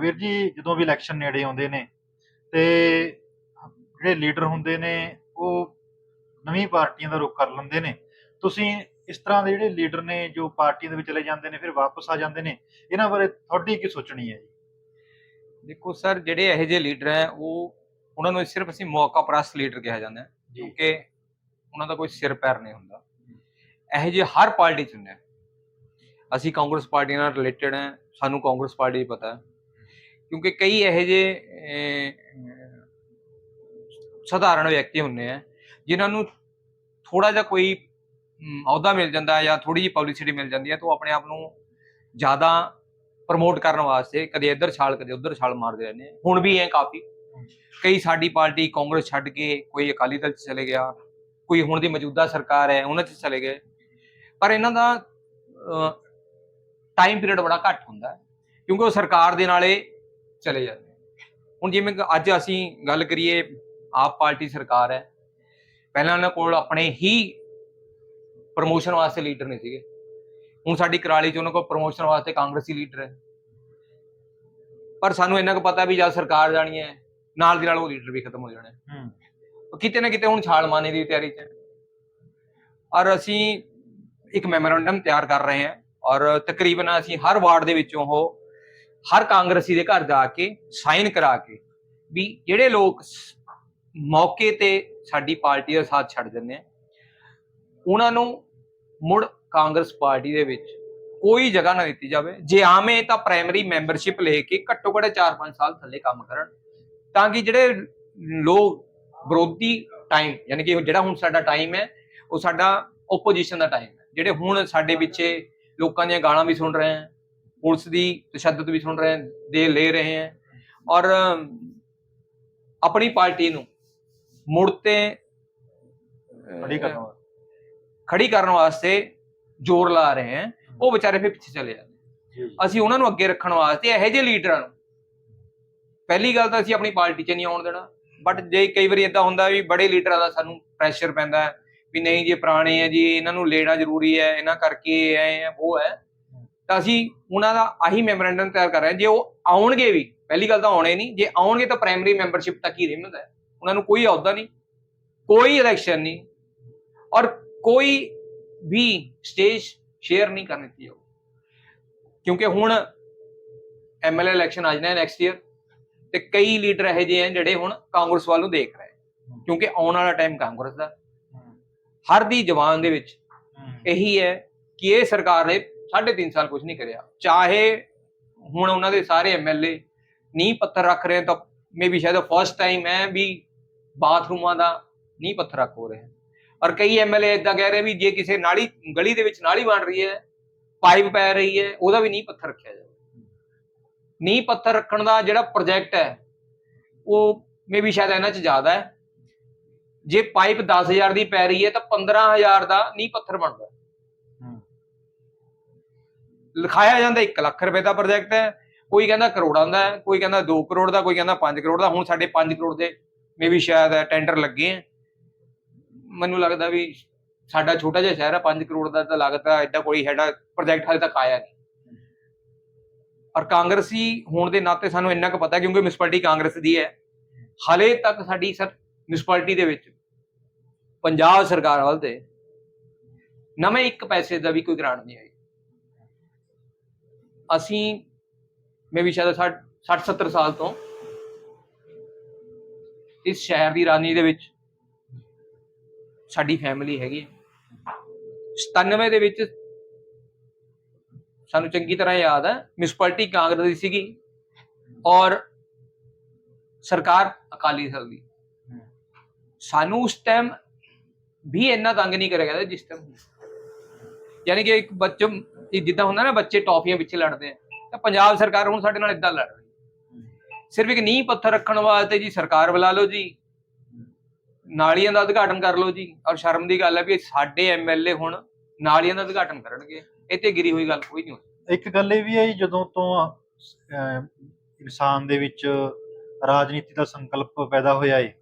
ਵੀਰ ਜੀ ਜਦੋਂ ਵੀ ਇਲੈਕਸ਼ਨ ਨੇੜੇ ਆਉਂਦੇ ਨੇ ਤੇ ਜਿਹੜੇ ਲੀਡਰ ਹੁੰਦੇ ਨੇ ਉਹ ਨਵੀਂ ਪਾਰਟੀਆਂ ਦਾ ਰੁਖ ਕਰ ਲੈਂਦੇ ਨੇ। ਤੁਸੀਂ ਇਸ ਤਰ੍ਹਾਂ ਦੇ ਜਿਹੜੇ ਲੀਡਰ ਨੇ ਜੋ ਪਾਰਟੀ ਦੇ ਵਿੱਚ ਚਲੇ ਜਾਂਦੇ ਨੇ ਫਿਰ ਵਾਪਸ ਆ ਜਾਂਦੇ ਨੇ ਇਹਨਾਂ ਬਾਰੇ ਤੁਹਾਡੀ ਕੀ ਸੋਚਣੀ ਹੈ ਜੀ? ਦੇਖੋ ਸਰ ਜਿਹੜੇ ਇਹੋ ਜਿਹੇ ਲੀਡਰ ਹੈ ਉਹ ਉਹਨਾਂ ਨੂੰ ਸਿਰਫ ਅਸੀਂ ਮੌਕਾ ਪ੍ਰਸਤ ਲੀਡਰ ਕਿਹਾ ਜਾਂਦਾ ਹੈ ਕਿਉਂਕਿ ਉਹਨਾਂ ਦਾ ਕੋਈ ਸਿਰ ਪੈਰ ਨਹੀਂ ਹੁੰਦਾ। ਇਹੋ ਜਿਹੇ ਹਰ ਪਾਰਟੀ ਚ ਹੁੰਦੇ ਅਸੀਂ ਕਾਂਗਰਸ ਪਾਰਟੀ ਨਾਲ ਰਿਲੇਟਡ ਹੈ ਸਾਨੂੰ ਕਾਂਗਰਸ ਪਾਰਟੀ ਪਤਾ ਹੈ। ਕਿਉਂਕਿ ਕਈ ਇਹੋ ਜਿਹੇ ਸਧਾਰਨ ਵਿਅਕਤੀ ਹੁੰਦੇ ਆ, ਜਿਨ੍ਹਾਂ ਨੂੰ ਥੋੜਾ ਜਿਹਾ ਕੋਈ ਅਹੁਦਾ ਮਿਲ ਜਾਂਦਾ ਜਾਂ ਥੋੜੀ ਜਿਹੀ ਪਬਲਿਸਿਟੀ ਮਿਲ ਜਾਂਦੀ ਹੈ ਤਾਂ ਉਹ ਆਪਣੇ ਆਪ ਨੂੰ ਜ਼ਿਆਦਾ ਪ੍ਰਮੋਟ ਕਰਨ ਵਾਸਤੇ ਕਦੇ ਇੱਧਰ ਛਾਲ, ਕਦੇ ਉੱਧਰ ਛਾਲ ਮਾਰਦੇ ਰਹਿੰਦੇ ਹੁਣ ਵੀ ਐ ਕਾਫੀ। ਕਈ ਸਾਡੀ ਪਾਰਟੀ ਕਾਂਗਰਸ ਛੱਡ ਕੇ ਕੋਈ ਅਕਾਲੀ ਦਲ ਚ ਚਲੇ ਗਿਆ, ਕੋਈ ਹੁਣ ਦੀ ਮੌਜੂਦਾ ਸਰਕਾਰ ਹੈ, ਉਹਨਾਂ ਚ ਚਲੇ ਗਏ। ਪਰ ਇਹਨਾਂ ਦਾ ਟਾਈਮ ਪੀਰੀਅਡ ਬੜਾ ਘੱਟ ਹੁੰਦਾ ਕਿਉਂਕਿ ਉਹ ਸਰਕਾਰ ਦੇ ਨਾਲੇ ਚਲੇ ਜਾਂਦੇ। ਹੁਣ ਜਿਵੇਂ ਅੱਜ ਅਸੀਂ ਗੱਲ ਕਰੀਏ ਆਪ ਪਾਰਟੀ ਸਰਕਾਰ ਹੈ। ਪਹਿਲਾਂ ਉਹਨਾਂ ਕੋਲ ਆਪਣੇ ਹੀ ਪ੍ਰਮੋਸ਼ਨ ਵਾਸਤੇ ਲੀਡਰ ਨਹੀਂ ਸੀਗੇ। ਹੁਣ ਸਾਡੀ ਕਰਾਲੀ ਚ ਉਹਨਾਂ ਕੋਲ ਪ੍ਰਮੋਸ਼ਨ ਵਾਸਤੇ ਕਾਂਗਰਸੀ ਲੀਡਰ ਹੈ। ਪਰ ਸਾਨੂੰ ਇੰਨਾ ਕੁ ਪਤਾ ਵੀ ਜਦ ਸਰਕਾਰ ਜਾਣੀ ਹੈ ਨਾਲ ਦੀ ਨਾਲ ਉਹ ਲੀਡਰ ਵੀ ਖਤਮ ਹੋ ਜਾਣਾ ਹੈ। ਕਿਤੇ ਨਾ ਕਿਤੇ ਹੁਣ ਛਾਲ ਮਾਰਨੇ ਦੀ ਤਿਆਰੀ 'ਚ ਔਰ ਅਸੀਂ ਇੱਕ ਮੈਮੋਰੰਡਮ ਤਿਆਰ ਕਰ ਰਹੇ ਹਾਂ। ਔਰ ਤਕਰੀਬਨ ਅਸੀਂ ਹਰ ਵਾਰਡ ਦੇ ਵਿੱਚੋਂ ਉਹ ਹਰ ਕਾਂਗਰਸੀ ਦੇ ਘਰ ਜਾ ਕੇ ਸਾਈਨ ਕਰਾ ਕੇ ਵੀ ਜਿਹੜੇ ਲੋਕ ਮੌਕੇ ਤੇ ਸਾਡੀ ਪਾਰਟੀ ਦਾ ਸਾਥ ਛੱਡ ਦਿੰਦੇ ਆ, ਉਹਨਾਂ ਨੂੰ ਮੁੜ ਕਾਂਗਰਸ ਪਾਰਟੀ ਦੇ ਵਿੱਚ ਕੋਈ ਜਗ੍ਹਾ ਨਾ ਦਿੱਤੀ ਜਾਵੇ। ਜੇ ਆਵੇਂ ਤਾਂ ਪ੍ਰਾਇਮਰੀ ਮੈਂਬਰਸ਼ਿਪ ਲੈ ਕੇ ਘੱਟੋ ਘੱਟ 4-5 ਸਾਲ ਥੱਲੇ ਕੰਮ ਕਰਨ, ਤਾਂ ਕਿ ਜਿਹੜੇ ਲੋਕ ਵਿਰੋਧੀ ਟਾਈਮ ਯਾਨੀ ਕਿ ਜਿਹੜਾ ਹੁਣ ਸਾਡਾ ਟਾਈਮ ਹੈ, ਉਹ ਸਾਡਾ ਓਪੋਜੀਸ਼ਨ ਦਾ ਟਾਈਮ ਹੈ। ਜਿਹੜੇ ਹੁਣ ਸਾਡੇ ਪਿੱਛੇ ਲੋਕਾਂ ਦੀਆਂ ਗਾਲਾਂ ਵੀ ਸੁਣ ਰਹੇ ਹੈ ਪੁਲਿਸ ਦੀ ਤਸ਼ੱਦਦ ਵੀ ਸੁਣ ਰਹੇ ਹੈ ਦੇ ਲੈ ਰਹੇ ਹੈ। ਔਰ ਆਪਣੀ ਪਾਰਟੀ ਨੂੰ ਮੁੜ ਤੇ ਅਹ, ਖੜੀ ਕਰਨ ਵਾਸਤੇ। ਖੜੀ ਕਰਨ ਵਾਸਤੇ ਜ਼ੋਰ ਲਾ ਰਹੇ ਹੈ। ਉਹ ਵਿਚਾਰੇ ਫਿਰ ਪਿੱਛੇ ਚਲੇ ਜਾਂਦੇ ਅਸੀਂ ਉਹਨਾਂ ਨੂੰ ਅੱਗੇ ਰੱਖਣ ਵਾਸਤੇ ਇਹੋ ਜਿਹੇ ਲੀਡਰਾਂ ਨੂੰ। ਪਹਿਲੀ ਗੱਲ ਤਾਂ ਅਸੀਂ ਆਪਣੀ ਪਾਰਟੀ 'ਚ ਨਹੀਂ ਆਉਣ ਦੇਣਾ। ਬਟ ਜੇ ਕਈ ਵਾਰੀ ਇਦਾਂ ਹੁੰਦਾ ਵੀ ਬੜੇ ਲੀਡਰਾਂ ਦਾ ਸਾਨੂੰ ਪ੍ਰੈਸ਼ਰ ਪੈਂਦਾ ਵੀ ਨਹੀਂ ਜੀ ਪੁਰਾਣੇ ਹੈ ਜੀ ਇਹਨਾਂ ਨੂੰ ਲੈਣਾ ਜ਼ਰੂਰੀ ਹੈ ਇਹਨਾਂ ਕਰਕੇ ਹੈ, ਉਹ ਹੈ। ਤਾਂ ਅਸੀਂ ਉਹਨਾਂ ਦਾ ਆਹੀ ਮੈਮੋਰੈਂਡਮ ਤਿਆਰ ਕਰ ਰਹੇ ਹਾਂ। ਜੇ ਉਹ ਆਉਣਗੇ ਵੀ ਪਹਿਲੀ ਗੱਲ ਤਾਂ ਆਉਣੇ ਨਹੀਂ। ਜੇ ਆਉਣਗੇ ਤਾਂ ਪ੍ਰਾਇਮਰੀ ਮੈਂਬਰਸ਼ਿਪ ਤੱਕ ਹੀ ਰਹਿਮਤ ਹੈ। ਉਹਨਾਂ ਨੂੰ ਕੋਈ ਅਹੁਦਾ ਨਹੀਂ ਕੋਈ ਇਲੈਕਸ਼ਨ ਨਹੀਂ ਔਰ ਕੋਈ ਵੀ ਸਟੇਜ ਸ਼ੇਅਰ ਨਹੀਂ ਕਰਨ ਦਿੱਤੀ ਜਾਊ ਕਿਉਂਕਿ ਹੁਣ ਐਮਐਲਏ ਇਲੈਕਸ਼ਨ ਆ ਜਾਣਾ ਨੈਕਸਟ ਈਅਰ ਤੇ ਕਈ ਲੀਡਰ ਇਹੋ ਜਿਹੇ ਆ ਜਿਹੜੇ ਹੁਣ ਕਾਂਗਰਸ ਵੱਲ ਨੂੰ ਦੇਖ ਰਹੇ। ਕਿਉਂਕਿ ਆਉਣ ਵਾਲਾ ਟਾਈਮ ਕਾਂਗਰਸ ਦਾ। ਹਰ ਦੀ ਜਵਾਨ ਦੇ ਵਿੱਚ ਇਹੀ ਹੈ ਕਿ ਇਹ ਸਰਕਾਰ ਨੇ 3.5 ਸਾਲ ਕੁਝ ਨਹੀਂ ਕਰਿਆ। ਚਾਹੇ ਹੁਣ ਉਹਨਾਂ ਦੇ ਸਾਰੇ ਐਮਐਲਏ ਨੀਂਹ ਪੱਥਰ ਰੱਖ ਰਹੇ ਤਾਂ ਮੇਬੀ ਸ਼ਾਇਦ ਫਸਟ ਟਾਈਮ ਹੈ ਵੀ ਬਾਥਰੂਮਾਂ ਦਾ ਨੀਂਹ ਪੱਥਰ ਰੱਖ ਹੋ ਰਿਹਾ ਔਰ ਕਈ ਐਮਐਲਏ ਇਦਾਂ ਕਹਿ ਰਹੇ ਵੀ ਜੇ ਕਿਸੇ ਨਾਲੀ, ਗਲੀ ਦੇ ਵਿੱਚ ਨਾਲੀ ਬਣ ਰਹੀ ਹੈ ਪਾਈਪ ਪੈ ਰਹੀ ਹੈ ਉਹਦਾ ਵੀ ਨੀਂਹ ਪੱਥਰ ਰੱਖਿਆ ਜਾਵੇ। ਨੀਂਹ ਪੱਥਰ ਰੱਖਣ ਦਾ ਜਿਹੜਾ ਪ੍ਰੋਜੈਕਟ ਹੈ ਉਹ ਮੇਬੀ ਸ਼ਾਇਦ ਇਹਨਾਂ 'ਚ ਜ਼ਿਆਦਾ ਹੈ ਜੇ ਪਾਈਪ 10000 ਦੀ ਪੈ ਰਹੀ ਹੈ ਤਾਂ 15000 ਦਾ ਨੀਂਹ ਪੱਥਰ ਬਣਦਾ। ਲਿਖਾਇਆ ਜਾਂਦਾ 1 ਲੱਖ ਰੁਪਏ ਦਾ ਪ੍ਰੋਜੈਕਟ ਹੈ। ਕੋਈ ਕਹਿੰਦਾ ਕਰੋੜਾਂ ਦਾ ਹੈ, ਕੋਈ ਕਹਿੰਦਾ 2 ਕਰੋੜ ਦਾ, ਕੋਈ ਕਹਿੰਦਾ 5 ਕਰੋੜ ਦਾ। ਹੁਣ ਸਾਡੇ 5 ਕਰੋੜ ਦੇ ਮੇਬੀ ਸ਼ਾਇਦ ਟੈਂਡਰ ਲੱਗੇ ਹੈ ਮੈਨੂੰ ਲੱਗਦਾ ਵੀ ਸਾਡਾ ਛੋਟਾ ਜਿਹਾ ਸ਼ਹਿਰ ਹੈ 5 ਕਰੋੜ ਦਾ ਤਾਂ ਲੱਗਦਾ ਐਡਾ ਕੋਈ ਹੈਡਾ ਪ੍ਰੋਜੈਕਟ ਹਾਲੇ ਤੱਕ ਆਇਆ ਨਹੀਂ। ਪਰ ਕਾਂਗਰਸੀ ਹੋਣ ਦੇ ਨਾਤੇ ਸਾਨੂੰ ਇੰਨਾ ਕੁ ਪਤਾ, ਕਿਉਂਕਿ ਮਿਊਨਿਸਪੈਲਿਟੀ ਕਾਂਗਰਸ ਦੀ ਹੈ। ਹਾਲੇ ਤੱਕ ਸਾਡੀ ਸਰ ਮਿਊਨਿਸਪੈਲਿਟੀ ਦੇ ਵਿੱਚ ਪੰਜਾਬ ਸਰਕਾਰ ਵੱਲ ਤੇ ਨਵੇਂ ਇੱਕ ਪੈਸੇ ਦਾ ਵੀ ਕੋਈ ਗ੍ਰਾਂਟ ਨਹੀਂ ਆਈ ਅਸੀਂ ਮੈਂ ਵੀ ਸ਼ਾਇਦ 60 70 ਸਾਲ ਤੋਂ ਇਸ ਸ਼ਹਿਰ ਦੀ ਰਾਜਨੀਤੀ ਦੇ ਵਿੱਚ ਸਾਡੀ ਫੈਮਿਲੀ ਹੈਗੀ ਹੈ। 97 ਦੇ ਵਿੱਚ ਸਾਨੂੰ ਚੰਗੀ ਤਰ੍ਹਾਂ ਯਾਦ ਹੈ ਮਿਊਨਿਸਪੈਲਿਟੀ ਕਾਂਗਰਸ ਦੀ ਸੀਗੀ ਔਰ ਸਰਕਾਰ ਅਕਾਲੀ ਦਲ ਦੀ। ਸਾਨੂੰ ਉਸ ਟਾਈਮ ਵੀ ਇੰਨਾ ਤੰਗ ਨਹੀਂ ਕਰਿਆ ਗਿਆ ਜਿਸ ਟਾਈਮ ਯਾਨੀ ਕਿ ਇੱਕ ਬੱਚੇ ਇਹ ਜਿੱਦਾਂ ਹੁੰਦਾ ਨਾ ਬੱਚੇ ਟੌਫੀਆਂ ਪਿੱਛੇ ਲੜਦੇ ਆ ਤਾਂ ਪੰਜਾਬ ਸਰਕਾਰ ਹੁਣ ਸਾਡੇ ਨਾਲ ਇਦਾਂ ਲੜ ਰਹੀ ਹੈ। ਸਿਰਫ ਇੱਕ ਨੀਂਹ ਪੱਥਰ ਰੱਖਣ ਵਾਸਤੇ ਜੀ ਸਰਕਾਰ ਬੁਲਾ ਲਓ ਜੀ ਨਾਲੀਆਂ ਦਾ ਉਦਘਾਟਨ ਕਰ ਲਓ ਜੀ ਔਰ ਸ਼ਰਮ ਦੀ ਗੱਲ ਹੈ ਵੀ ਸਾਡੇ ਐਮਐਲਏ ਹੁਣ ਨਾਲੀਆਂ ਦਾ ਉਦਘਾਟਨ ਕਰਨਗੇ ਇਹ ਗਿਰੀ ਹੋਈ ਗੱਲ ਕੋਈ ਨਹੀਂ ਹੁੰਦੀ ਇੱਕ ਗੱਲ ਇਹ ਵੀ ਹੈ ਜੀ, ਜਦੋਂ ਤੋਂ ਇਨਸਾਨ ਦੇ ਵਿੱਚ ਰਾਜਨੀਤੀ ਦਾ ਸੰਕਲਪ ਪੈਦਾ ਹੋਇਆ ਏ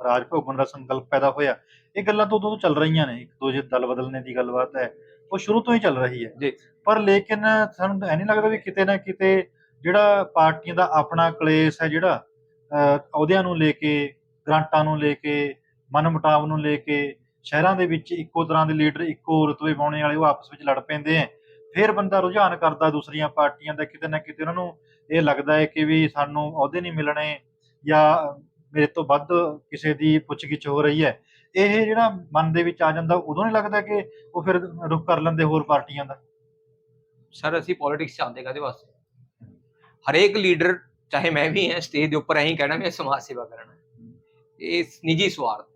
ਰਾਜ ਭੋਗਣ ਦਾ ਸੰਕਲਪ ਪੈਦਾ ਹੋਇਆ ਇਹ ਗੱਲਾਂ ਤਾਂ ਉਦੋਂ ਤੋਂ ਚੱਲ ਰਹੀਆਂ ਨੇ ਇੱਕ ਦੂਜੇ ਦਲ ਬਦਲਣੇ ਦੀ ਗੱਲਬਾਤ ਹੈ ਉਹ ਸ਼ੁਰੂ ਤੋਂ ਹੀ ਚੱਲ ਰਹੀ ਹੈ। ਜੀ। ਪਰ ਲੇਕਿਨ ਸਾਨੂੰ ਇਹ ਨਹੀਂ ਲੱਗਦਾ ਵੀ ਕਿਤੇ ਨਾ ਕਿਤੇ ਜਿਹੜਾ ਪਾਰਟੀਆਂ ਦਾ ਆਪਣਾ ਕਲੇਸ਼ ਹੈ ਜਿਹੜਾ ਅਹ, ਅਹੁਦਿਆਂ ਨੂੰ ਲੈ ਕੇ ਗ੍ਰਾਂਟਾਂ ਨੂੰ ਲੈ ਕੇ ਮਨਮੁਟਾਵ ਨੂੰ ਲੈ ਕੇ ਸ਼ਹਿਰਾਂ ਦੇ ਵਿੱਚ ਇੱਕੋ ਤਰ੍ਹਾਂ ਦੇ ਲੀਡਰ ਇੱਕੋ ਰੁਤਬੇ ਪਾਉਣੇ ਵਾਲੇ ਉਹ ਆਪਸ ਵਿੱਚ ਲੜ ਪੈਂਦੇ ਆ ਫਿਰ ਬੰਦਾ ਰੁਝਾਨ ਕਰਦਾ ਦੂਸਰੀਆਂ ਪਾਰਟੀਆਂ ਦਾ ਕਿਤੇ ਨਾ ਕਿਤੇ ਉਹਨਾਂ ਨੂੰ ਇਹ ਲੱਗਦਾ ਹੈ ਕਿ ਵੀ ਸਾਨੂੰ ਅਹੁਦੇ ਨਹੀਂ ਮਿਲਣੇ ਜਾਂ ਮੇਰੇ ਤੋਂ ਵੱਧ ਕਿਸੇ ਦੀ ਪੁੱਛਗਿੱਛ ਹੋ ਰਹੀ ਹੈ। ਇਹ ਜਿਹੜਾ ਮਨ ਦੇ ਵਿੱਚ ਆ ਜਾਂਦਾ, ਉਦੋਂ ਨਹੀਂ ਲੱਗਦਾ ਕਿ ਉਹ ਫਿਰ ਰੁਖ ਕਰ ਲੈਂਦੇ ਹੋਰ ਪਾਰਟੀਆਂ ਦਾ? ਸਰ ਅਸੀਂ ਪੋਲਿਟਿਕਸ ਚਾਹੁੰਦੇ ਕਾਦੇ ਵਾਸਤੇ? ਹਰੇਕ ਲੀਡਰ ਚਾਹੇ ਮੈਂ ਵੀ ਹਾਂ ਸਟੇਜ ਦੇ ਉੱਪਰ ਐਂ ਕਹਿਣਾ, ਮੈਂ ਸਮਾਜ ਸੇਵਾ ਕਰਨਾ। ਇਹ ਨਿੱਜੀ ਸਵਾਰਥ।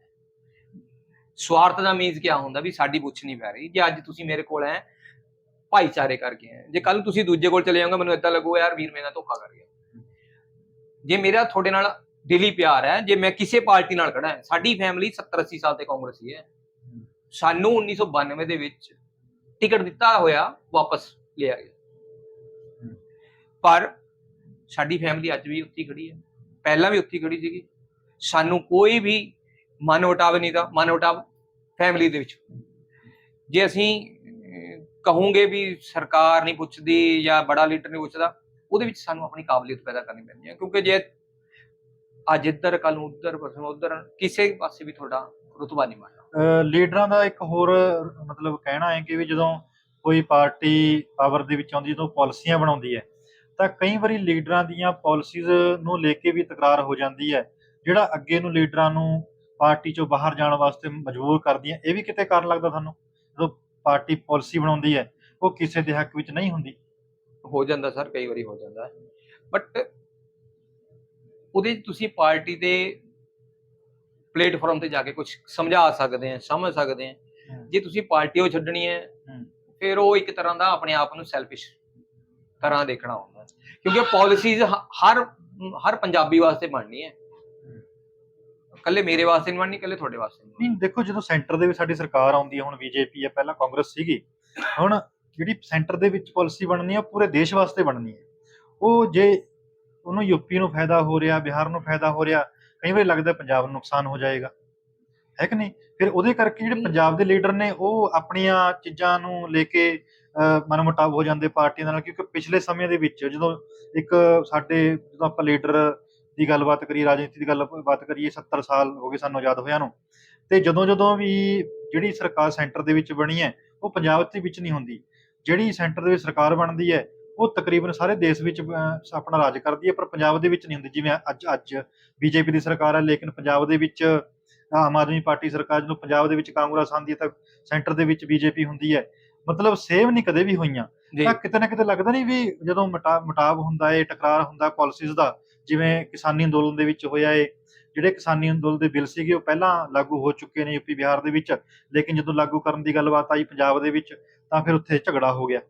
ਸਵਾਰਥ ਦਾ ਮੀਨਸ ਕੀ ਹੁੰਦਾ ਵੀ ਸਾਡੀ ਪੁੱਛ ਨਹੀਂ ਪੈ ਰਹੀ? ਜੇ ਅੱਜ ਤੁਸੀਂ ਮੇਰੇ ਕੋਲ ਹੈ ਭਾਈਚਾਰੇ ਕਰਕੇ ਹੈ ਜੇ ਕੱਲ ਤੁਸੀਂ ਦੂਜੇ ਕੋਲ ਚਲੇ ਜਾਓਗੇ, ਮੈਨੂੰ ਇਦਾਂ ਲੱਗੂ ਯਾਰ ਵੀਰ ਮੇਰੇ ਨਾਲ ਧੋਖਾ ਕਰ ਗਿਆ। ਜੇ ਮੇਰਾ ਤੁਹਾਡੇ ਨਾਲ ਦਿਲੀ ਪਿਆਰ ਹੈ ਜੇ ਮੈਂ ਕਿਸੇ ਪਾਰਟੀ ਨਾਲ ਖੜਾ ਹਾਂ ਸਾਡੀ ਫੈਮਿਲੀ 70 80 ਸਾਲ ਤੇ ਕਾਂਗਰਸੀ ਹੈ ਸਾਨੂੰ 1992 ਦੇ ਵਿੱਚ ਟਿਕਟ ਦਿੱਤਾ ਹੋਇਆ ਵਾਪਸ ਲਿਆ ਗਿਆ। ਪਰ ਸਾਡੀ ਫੈਮਿਲੀ ਅੱਜ ਵੀ ਉੱਥੇ ਹੀ ਖੜੀ ਹੈ। ਪਹਿਲਾਂ ਵੀ ਉੱਥੇ ਹੀ ਖੜੀ ਸੀਗੀ। ਸਾਨੂੰ ਕੋਈ ਵੀ ਮਨ ਮਨੋਟਾਵ ਨਹੀਂ ਦਾ ਮਨੋਟਾਵ ਫੈਮਿਲੀ ਦੇ ਵਿੱਚ। ਜੇ ਅਸੀਂ ਅਹ, ਕਹੋਗੇ ਵੀ ਸਰਕਾਰ ਨਹੀਂ ਪੁੱਛਦੀ ਜਾਂ ਬੜਾ ਲੀਡਰ ਨਹੀਂ ਪੁੱਛਦਾ ਉਹਦੇ ਵਿੱਚ ਸਾਨੂੰ ਆਪਣੀ ਕਾਬਲੀਅਤ ਪੈਦਾ ਕਰਨੀ ਪੈਂਦੀ ਹੈ। ਕਿਉਂਕਿ ਜੇ ਅੱਜ ਇੱਧਰ ਕੱਲ ਨੂੰ ਉੱਧਰ ਪਰਸੋਂ ਉੱਧਰ ਕਿਸੇ ਪਾਸੇ ਵੀ ਤੁਹਾਡਾ ਰੁਤਬਾ ਨਹੀਂ ਅਹ ਲੀਡਰਾਂ ਦਾ ਇੱਕ ਹੋਰ ਮਤਲਬ ਕਹਿਣਾ ਹੈ ਕਿ ਵੀ ਜਦੋਂ ਕੋਈ ਪਾਰਟੀ ਪਾਵਰ ਦੇ ਵਿੱਚ ਆਉਂਦੀ ਜਦੋਂ ਪਾਲਿਸੀਆਂ ਬਣਾਉਂਦੀ ਹੈ ਤਾਂ ਕਈ ਵਾਰੀ ਲੀਡਰਾਂ ਦੀਆਂ ਪਾਲਿਸੀਜ਼ ਨੂੰ ਲੈ ਕੇ ਵੀ ਤਕਰਾਰ ਹੋ ਜਾਂਦੀ ਹੈ ਜਿਹੜਾ ਅੱਗੇ ਨੂੰ ਲੀਡਰਾਂ ਨੂੰ ਪਾਰਟੀ ਚੋਂ ਬਾਹਰ ਜਾਣ ਵਾਸਤੇ ਮਜਬੂਰ ਕਰਦੀਆਂ ਇਹ ਵੀ ਕਿਤੇ ਕਾਰਨ ਲੱਗਦਾ ਤੁਹਾਨੂੰ? ਜਦੋਂ ਪਾਰਟੀ ਪਾਲਿਸੀ ਬਣਾਉਂਦੀ ਹੈ ਉਹ ਕਿਸੇ ਦੇ ਹੱਕ ਵਿੱਚ ਨਹੀਂ ਹੁੰਦੀ। ਹੋ ਜਾਂਦਾ ਸਰ ਕਈ ਵਾਰੀ ਹੋ ਜਾਂਦਾ ਬਟ ਉਹਦੇ 'ਚ ਤੁਸੀਂ ਪਾਰਟੀ ਦੇ ਪਲੇਟਫਾਰਮ ਤੇ ਜਾ ਕੇ ਕੁਝ ਸਮਝਾ ਸਕਦੇ ਆ ਸਮਝ ਸਕਦੇ ਆ। ਜੇ ਤੁਸੀਂ ਪਾਰਟੀ ਉਹ ਛੱਡਣੀ ਹੈ। ਫਿਰ ਉਹ ਇੱਕ ਤਰ੍ਹਾਂ ਦਾ ਆਪਣੇ ਆਪ ਨੂੰ ਸੈਲਫਿਸ਼ ਤਰ੍ਹਾਂ ਦੇਖਣਾ ਹੁੰਦਾ। ਕਿਉਂਕਿ ਪਾਲਿਸੀਜ਼ ਹਰ ਹਰ ਪੰਜਾਬੀ ਵਾਸਤੇ ਬਣਨੀ ਹੈ ਇਕੱਲੇ ਮੇਰੇ ਵਾਸਤੇ ਨਹੀਂ ਬਣਨੀ ਇਕੱਲੇ ਤੁਹਾਡੇ ਵਾਸਤੇ ਨਹੀਂ ਦੇਖੋ ਜਦੋਂ ਸੈਂਟਰ ਦੇ ਵਿੱਚ ਸਾਡੀ ਸਰਕਾਰ ਆਉਂਦੀ ਹੈ ਹੁਣ ਬੀਜੇਪੀ ਹੈ ਪਹਿਲਾਂ ਕਾਂਗਰਸ ਸੀਗੀ ਹੁਣ ਜਿਹੜੀ ਸੈਂਟਰ ਦੇ ਵਿੱਚ ਪਾਲਿਸੀ ਬਣਨੀ ਹੈ ਪੂਰੇ ਦੇਸ਼ ਵਾਸਤੇ ਬਣਨੀ ਹੈ ਉਹ ਜੇ ਉਹਨੂੰ ਯੂਪੀ ਨੂੰ ਫਾਇਦਾ ਹੋ ਰਿਹਾ ਬਿਹਾਰ ਨੂੰ ਫਾਇਦਾ ਹੋ ਰਿਹਾ ਕਈ ਵਾਰੀ ਲੱਗਦਾ ਪੰਜਾਬ ਨੂੰ ਨੁਕਸਾਨ ਹੋ ਜਾਏਗਾ। ਹੈ ਕਿ ਨਹੀਂ? ਫਿਰ ਉਹਦੇ ਕਰਕੇ ਜਿਹੜੇ ਪੰਜਾਬ ਦੇ ਲੀਡਰ ਨੇ ਉਹ ਆਪਣੀਆਂ ਚੀਜ਼ਾਂ ਨੂੰ ਲੈ ਕੇ ਮਨਮੁਟਾਵ ਹੋ ਜਾਂਦੇ ਪਾਰਟੀਆਂ ਨਾਲ ਕਿਉਂਕਿ ਪਿਛਲੇ ਸਮੇਂ ਦੇ ਵਿੱਚ ਜਦੋਂ ਇੱਕ ਸਾਡੇ ਜਦੋਂ ਆਪਾਂ ਲੀਡਰ ਦੀ ਗੱਲਬਾਤ ਕਰੀਏ ਰਾਜਨੀਤੀ ਦੀ ਗੱਲਬਾਤ ਕਰੀਏ 70 ਸਾਲ ਹੋ ਗਏ ਸਾਨੂੰ ਆਜ਼ਾਦ ਹੋਇਆਂ ਨੂੰ ਤੇ ਜਦੋਂ ਜਦੋਂ ਵੀ ਜਿਹੜੀ ਸਰਕਾਰ ਸੈਂਟਰ ਦੇ ਵਿੱਚ ਬਣੀ ਹੈ ਉਹ ਪੰਜਾਬ ਦੇ ਵਿੱਚ ਨਹੀਂ ਹੁੰਦੀ। ਜਿਹੜੀ ਸੈਂਟਰ ਦੇ ਵਿੱਚ ਸਰਕਾਰ ਬਣਦੀ ਹੈ ਉਹ ਤਕਰੀਬਨ ਸਾਰੇ ਦੇਸ਼ ਵਿੱਚ ਆਪਣਾ ਰਾਜ ਕਰਦੀ ਹੈ ਪਰ ਪੰਜਾਬ ਦੇ ਵਿੱਚ ਨਹੀਂ ਹੁੰਦੀ। ਜਿਵੇਂ ਅੱਜ ਅੱਜ ਬੀਜੇਪੀ ਦੀ ਸਰਕਾਰ ਹੈ ਲੇਕਿਨ ਪੰਜਾਬ ਦੇ ਵਿੱਚ ਆਮ ਆਦਮੀ ਪਾਰਟੀ ਸਰਕਾਰ ਜਦੋਂ ਪੰਜਾਬ ਦੇ ਵਿੱਚ ਕਾਂਗਰਸ ਆਉਂਦੀ ਹੈ ਤਾਂ ਸੈਂਟਰ ਦੇ ਵਿੱਚ ਬੀਜੇਪੀ ਹੁੰਦੀ ਹੈ। ਮਤਲਬ ਸੇਮ ਨਹੀਂ ਕਦੇ ਵੀ ਹੋਈਆਂ। ਤਾਂ ਕਿਤੇ ਨਾ ਕਿਤੇ ਲੱਗਦਾ ਨਹੀਂ ਵੀ ਜਦੋਂ ਮਟਾ- ਮਟਾਵ ਹੁੰਦਾ ਹੈ ਟਕਰਾਰ ਹੁੰਦਾ ਪਾਲਿਸੀਜ਼ ਦਾ ਜਿਵੇਂ ਕਿਸਾਨੀ ਅੰਦੋਲਨ ਦੇ ਵਿੱਚ ਹੋਇਆ ਹੈ ਜਿਹੜੇ ਕਿਸਾਨੀ ਅੰਦੋਲਨ ਦੇ ਬਿੱਲ ਸੀਗੇ ਉਹ ਪਹਿਲਾਂ ਲਾਗੂ ਹੋ ਚੁੱਕੇ ਨੇ ਯੂਪੀ ਬਿਹਾਰ ਦੇ ਵਿੱਚ ਲੇਕਿਨ ਜਦੋਂ ਲਾਗੂ ਕਰਨ ਦੀ ਗੱਲਬਾਤ ਆਈ ਪੰਜਾਬ ਦੇ ਵਿੱਚ ਤਾਂ ਫਿਰ ਉੱਥੇ ਝਗੜਾ ਹੋ ਗਿਆ।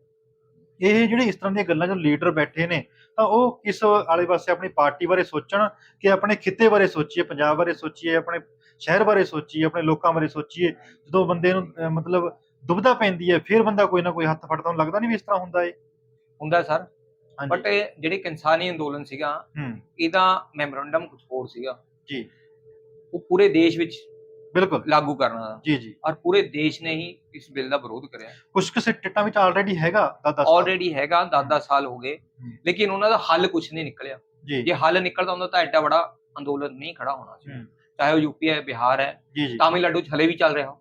ਇਹ ਜਿਹੜੇ ਇਸ ਤਰ੍ਹਾਂ ਦੀਆਂ ਗੱਲਾਂ ਜੋ ਲੀਡਰ ਬੈਠੇ ਨੇ ਤਾਂ ਉਹ ਕਿਸ ਵਾਲੇ ਪਾਸੇ ਆਪਣੀ ਪਾਰਟੀ ਬਾਰੇ ਸੋਚਣ ਕਿ ਆਪਣੇ ਖਿੱਤੇ ਬਾਰੇ ਸੋਚੀਏ ਪੰਜਾਬ ਬਾਰੇ ਸੋਚੀਏ ਆਪਣੇ ਸ਼ਹਿਰ ਬਾਰੇ ਸੋਚੀਏ ਆਪਣੇ ਲੋਕਾਂ ਬਾਰੇ ਸੋਚੀਏ ਜਦੋਂ ਬੰਦੇ ਨੂੰ ਮਤਲਬ ਦੁਬਦਾ ਪੈਂਦੀ ਹੈ ਫਿਰ ਬੰਦਾ ਕੋਈ ਨਾ ਕੋਈ ਹੱਥ ਫੜਦਾ ਉਹਨੂੰ ਲੱਗਦਾ ਨਹੀਂ ਵੀ ਇਸ ਤਰ੍ਹਾਂ ਹੁੰਦਾ ਏ ਹੁੰਦਾ ਸਰ। ਬਟ ਇਹ ਜਿਹੜੇ ਕਿਸਾਨੀ ਅੰਦੋਲਨ ਸੀਗਾ ਇਹਦਾ ਮੈਮੋਰੰਡਮ ਕੁਝ ਹੋਰ ਸੀਗਾ। ਜੀ। ਉਹ ਪੂਰੇ ਦੇਸ਼ ਵਿੱਚ ਬਿਲਕੁਲ। ਲਾਗੂ ਕਰਨਾ ਜੀ ਜੀ। ਔਰ ਪੂਰੇ ਦੇਸ਼ ਨੇ ਹੀ ਇਸ ਬਿੱਲ ਦਾ ਵਿਰੋਧ ਕਰਿਆ। ਕੁਝ ਕੁ ਸਟੇਟਾਂ ਵਿੱਚ ਆਲਰੇਡੀ ਹੈਗਾ ਦਾ ਦੱਸ ਆਲਰੇਡੀ ਹੈਗਾ 10-10 ਸਾਲ ਹੋ ਗਏ। ਲੇਕਿਨ ਉਹਨਾਂ ਦਾ ਹੱਲ ਕੁਝ ਨਹੀਂ ਨਿਕਲਿਆ। ਜੀ। ਹੱਲ ਨਿਕਲਦਾ ਹੁੰਦਾ ਤਾਂ ਐਡਾ ਬੜਾ ਅੰਦੋਲਨ ਨਹੀਂ ਖੜਾ ਹੋਣਾ ਸੀ। ਚਾਹੇ ਉਹ ਯੂਪੀ ਹੈ ਬਿਹਾਰ ਹੈ ਜੀ ਜੀ। ਤਾਮਿਲਨਾਡੂ ਚ ਹਲੇ ਵੀ ਚੱਲ ਰਿਹਾ।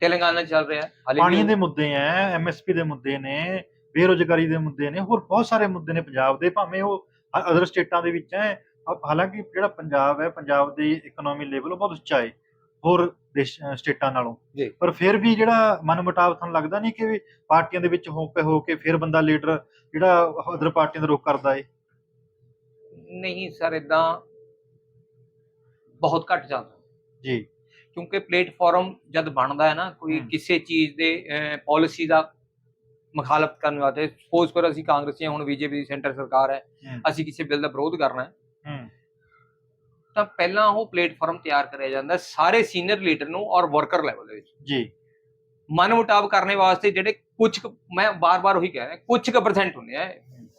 ਤੇਲੰਗਾਨਾ ਚੱਲ ਰਿਹਾ ਹਲੇ ਪਾਣੀ ਦੇ ਮੁੱਦੇ ਐ ਐਮਐਸਪੀ ਦੇ ਮੁੱਦੇ ਨੇ ਬੇਰੋਜ਼ਗਾਰੀ ਦੇ ਮੁੱਦੇ ਨੇ ਹੋਰ ਬਹੁਤ ਸਾਰੇ ਮੁੱਦੇ ਨੇ ਪੰਜਾਬ ਦੇ ਭਾਵੇਂ ਉਹ ਅਦਰ ਸਟੇਟਾਂ ਦੇ ਵਿੱਚ ਐ ਹਾਲਾਂਕਿ ਜਿਹੜਾ ਪੰਜਾਬ ਹੈ ਪੰਜਾਬ ਦੀ ਇਕਨੋਮੀ ਲੈਵਲ ਉਹ ਬਹੁਤ ਉੱਚਾ ਹੈ ਹੋਰ ਦੇਸ਼ ਸਟੇਟਾਂ ਨਾਲੋਂ। ਪਰ ਫਿਰ ਵੀ ਜਿਹੜਾ ਮਨਮੁਟਾਵ ਤੁਹਾਨੂੰ ਲੱਗਦਾ ਨਹੀਂ ਕਿ ਵੀ ਪਾਰਟੀਆਂ ਦੇ ਵਿੱਚ ਹੋ ਕੇ ਹੋ ਕੇ ਫਿਰ ਬੰਦਾ ਲੀਡਰ ਜਿਹੜਾ ਅਦਰ ਪਾਰਟੀਆਂ ਦਾ ਰੁਖ ਕਰਦਾ ਏ? ਨਹੀਂ ਸਰ ਇਦਾਂ ਬਹੁਤ ਘੱਟ ਚੱਲਦਾ ਜੀ। ਕਿਉਂਕਿ ਪਲੇਟਫਾਰਮ ਜਦ ਬਣਦਾ ਹੈ ਨਾ ਕੋਈ। ਕਿਸੇ ਚੀਜ਼ ਦੇ ਪਾਲਿਸੀ ਦਾ ਮੁਖਾਲਫਤ ਕਰਨ ਵਾਸਤੇ ਸਪੋਜ਼ ਕਰੋ ਅਸੀਂ ਕਾਂਗਰਸੀ ਹਾਂ ਹੁਣ ਬੀਜੇਪੀ ਦੀ ਸੈਂਟਰ ਸਰਕਾਰ ਹੈ। ਅਸੀਂ ਕਿਸੇ ਬਿੱਲ ਦਾ ਵਿਰੋਧ ਕਰਨਾ ਹੂੰ ਤਾਂ ਪਹਿਲਾਂ ਉਹ ਪਲੇਟਫਾਰਮ ਤਿਆਰ ਕਰਿਆ ਜਾਂਦਾ ਸਾਰੇ ਸੀਨੀਅਰ ਲੀਡਰ ਨੂੰ ਔਰ ਵਰਕਰ ਲੈਵਲ ਦੇ ਵਿੱਚ। ਜੀ। ਮਨ ਮੁਟਾਵ ਕਰਨੇ ਵਾਸਤੇ ਜਿਹੜੇ ਕੁਝ ਮੈਂ ਬਾਰ-ਬਾਰ ਉਹੀ ਕਹਿ ਰਿਹਾ ਕੁਝ ਕੁ ਪਰਸੈਂਟ ਹੁੰਦੇ ਆ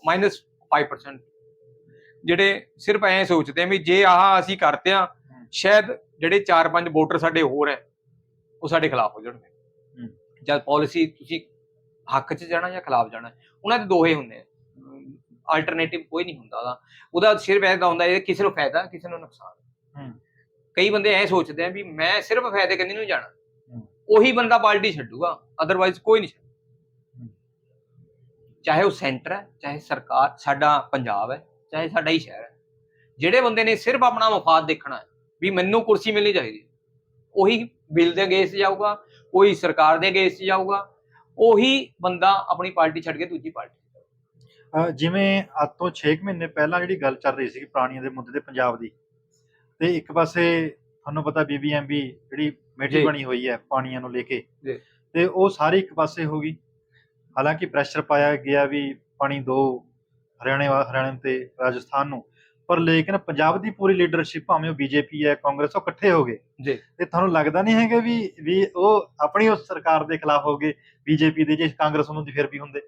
ਮਾਈਨਸ 5% ਜਿਹੜੇ ਸਿਰਫ ਐਂ ਸੋਚਦੇ ਆ ਵੀ ਜੇ ਆਹ ਅਸੀਂ ਕਰਤੇ ਆ ਸ਼ਾਇਦ ਜਿਹੜੇ 4-5 ਵੋਟਰ ਸਾਡੇ ਹੋਰ ਹੈ ਉਹ ਸਾਡੇ ਖਿਲਾਫ ਹੋ ਜਾਣਗੇ। ਜਦ ਪਾਲਿਸੀ ਤੁਸੀਂ ਹੱਕ 'ਚ ਜਾਣਾ ਜਾਂ ਖਿਲਾਫ ਜਾਣਾ ਉਹਨਾਂ ਦੇ ਦੋਹੇ ਹੁੰਦੇ ਆ। ਆਲਟਰਨੇਟਿਵ ਕੋਈ ਨਹੀਂ ਹੁੰਦਾ ਉਹਦਾ ਉਹਦਾ ਸਿਰਫ ਐਦਾ ਹੁੰਦਾ ਇਹ ਕਿਸੇ ਨੂੰ ਫਾਇਦਾ ਕਿਸੇ ਨੂੰ ਨੁਕਸਾਨ ਹੂੰ। ਕਈ ਬੰਦੇ ਐ ਸੋਚਦੇ ਆ ਵੀ ਮੈਂ ਸਿਰਫ ਫਾਇਦੇ ਕੰਨੀ ਨੂੰ ਜਾਣਾ। ਉਹੀ ਬੰਦਾ ਪਾਰਟੀ ਛੱਡੂਗਾ ਅਦਰਵਾਈਜ਼ ਕੋਈ ਨਹੀਂ। ਚਾਹੇ ਉਹ ਸੈਂਟਰ ਹੈ ਚਾਹੇ ਸਰਕਾਰ ਸਾਡਾ ਪੰਜਾਬ ਹੈ ਚਾਹੇ ਸਾਡਾ ਹੀ ਸ਼ਹਿਰ ਹੈ ਜਿਹੜੇ ਬੰਦੇ ਨੇ ਸਿਰਫ ਆਪਣਾ ਮਫਾਦ ਦੇਖਣਾ ਹੈ ਵੀ ਮੈਨੂੰ ਕੁਰਸੀ ਮਿਲਣੀ ਚਾਹੀਦੀ ਉਹੀ ਬਿੱਲ ਦੇ ਅਗੇਂਸਟ ਜਾਊਗਾ ਉਹੀ ਸਰਕਾਰ ਦੇ ਅਗੇਂਸਟ ਜਾਊਗਾ ਉਹੀ ਬੰਦਾ ਆਪਣੀ ਪਾਰਟੀ ਛੱਡ ਕੇ ਦੂਜੀ ਪਾਰਟੀ ਜਿਵੇਂ ਅੱਜ ਤੋਂ 6 ਮਹੀਨੇ ਪਹਿਲਾਂ ਜਿਹੜੀ ਗੱਲ ਚੱਲ ਰਹੀ ਸੀ ਪੁਰਾਣੀਆਂ ਦੇ ਮੁੱਦੇ ਤੇ ਪੰਜਾਬ ਦੀ ਤੇ ਇੱਕ ਪਾਸੇ ਤੁਹਾਨੂੰ ਪਤਾ ਬੀਬੀਐਮਬੀ ਜਿਹੜੀ ਜੀ। ਕਮੇਟੀ ਬਣੀ ਹੋਈ ਹੈ ਪਾਣੀਆਂ ਨੂੰ ਲੈ ਕੇ। ਤੇ ਉਹ ਸਾਰੀ ਇੱਕ ਪਾਸੇ ਹੋ ਗਈ ਹਾਲਾਂਕਿ ਪ੍ਰੈਸ਼ਰ ਪਾਇਆ ਗਿਆ ਵੀ ਪਾਣੀ ਦੋ ਹਰਿਆਣੇ ਹਰਿਆਣੇ ਤੇ ਰਾਜਸਥਾਨ ਨੂੰ ਪਰ ਲੇਕਿਨ ਪੰਜਾਬ ਦੀ ਪੂਰੀ ਲੀਡਰਸ਼ਿਪ ਭਾਵੇਂ ਉਹ ਬੀਜੇਪੀ ਹੈ ਕਾਂਗਰਸ ਉਹ ਇਕੱਠੇ ਹੋ ਗਏ ਜੀ ਤੇ ਤੁਹਾਨੂੰ ਲੱਗਦਾ ਨਹੀਂ ਹੈਗਾ ਵੀ ਵੀ ਉਹ ਆਪਣੀ ਉਸ ਸਰਕਾਰ ਦੇ ਖਿਲਾਫ ਹੋ ਗਏ ਬੀਜੇਪੀ ਦੇ ਜੇ ਕਾਂਗਰਸ ਦੀ ਫਿਰ ਵੀ ਹੁੰਦੇ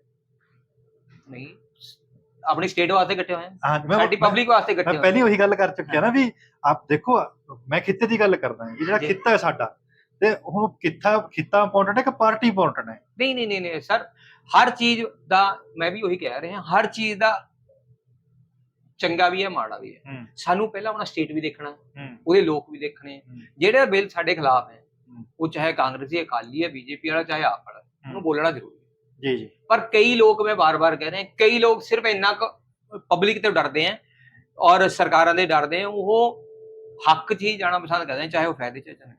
ਨਹੀਂ ਆਪਣੀ ਸਟੇਟ ਵਾਸਤੇ ਇਕੱਠੇ ਹੋਏ ਆ ਹਾਂ ਮੈਂ ਸਾਡੀ ਪਬਲਿਕ ਵਾਸਤੇ ਇਕੱਠੇ ਹੋਏ ਪਹਿਲੀ ਉਹੀ ਗੱਲ ਕਰ ਚੁੱਕਿਆ ਨਾ ਵੀ ਆਪ ਦੇਖੋ ਮੈਂ ਖਿੱਤੇ ਦੀ ਗੱਲ ਕਰਦਾ ਹਾਂ ਜਿਹੜਾ। ਖਿੱਤਾ ਹੈ ਸਾਡਾ ਤੇ ਹੁਣ ਕਿੱਥਾ ਖਿੱਤਾ ਇੰਪੋਰਟੈਂਟ ਹੈ ਕਿ ਪਾਰਟੀ ਇੰਪੋਰਟੈਂਟ ਹੈ ਨਹੀਂ ਨਹੀਂ ਨਹੀਂ ਸਰ ਹਰ ਚੀਜ਼ ਦਾ ਮੈਂ ਵੀ ਉਹੀ ਕਹਿ ਰਿਹਾ ਹਰ ਚੀਜ਼ ਦਾ ਚੰਗਾ ਵੀ ਹੈ ਮਾੜਾ ਵੀ ਹੈ ਸਾਨੂੰ ਪਹਿਲਾਂ ਆਪਣਾ ਸਟੇਟ ਵੀ ਦੇਖਣਾ ਉਹਦੇ ਲੋਕ ਵੀ ਦੇਖਣੇ। ਜਿਹੜੇ ਬਿੱਲ ਸਾਡੇ ਖਿਲਾਫ ਹੈ। ਉਹ ਚਾਹੇ ਕਾਂਗਰਸੀ ਅਕਾਲੀ ਹੈ ਬੀਜੇਪੀ ਵਾਲਾ ਚਾਹੇ ਆਪ ਵਾਲਾ ਉਹਨੂੰ। ਬੋਲਣਾ ਜ਼ਰੂਰੀ ਜੀ ਜੀ। ਪਰ ਕਈ ਲੋਕ ਮੈਂ ਬਾਰ-ਬਾਰ ਕਹਿ ਰਿਹਾ ਕਈ ਲੋਕ ਸਿਰਫ ਇੰਨਾ ਪਬਲਿਕ ਤੋਂ ਡਰਦੇ ਆ ਔਰ ਸਰਕਾਰਾਂ ਦੇ ਡਰਦੇ ਆ ਉਹ ਹੱਕ 'ਚ ਹੀ ਜਾਣਾ ਪਸੰਦ ਕਰਦੇ ਆ ਚਾਹੇ ਉਹ ਫਾਇਦੇ 'ਚ ਨੁਕਸਾਨ। 'ਚ।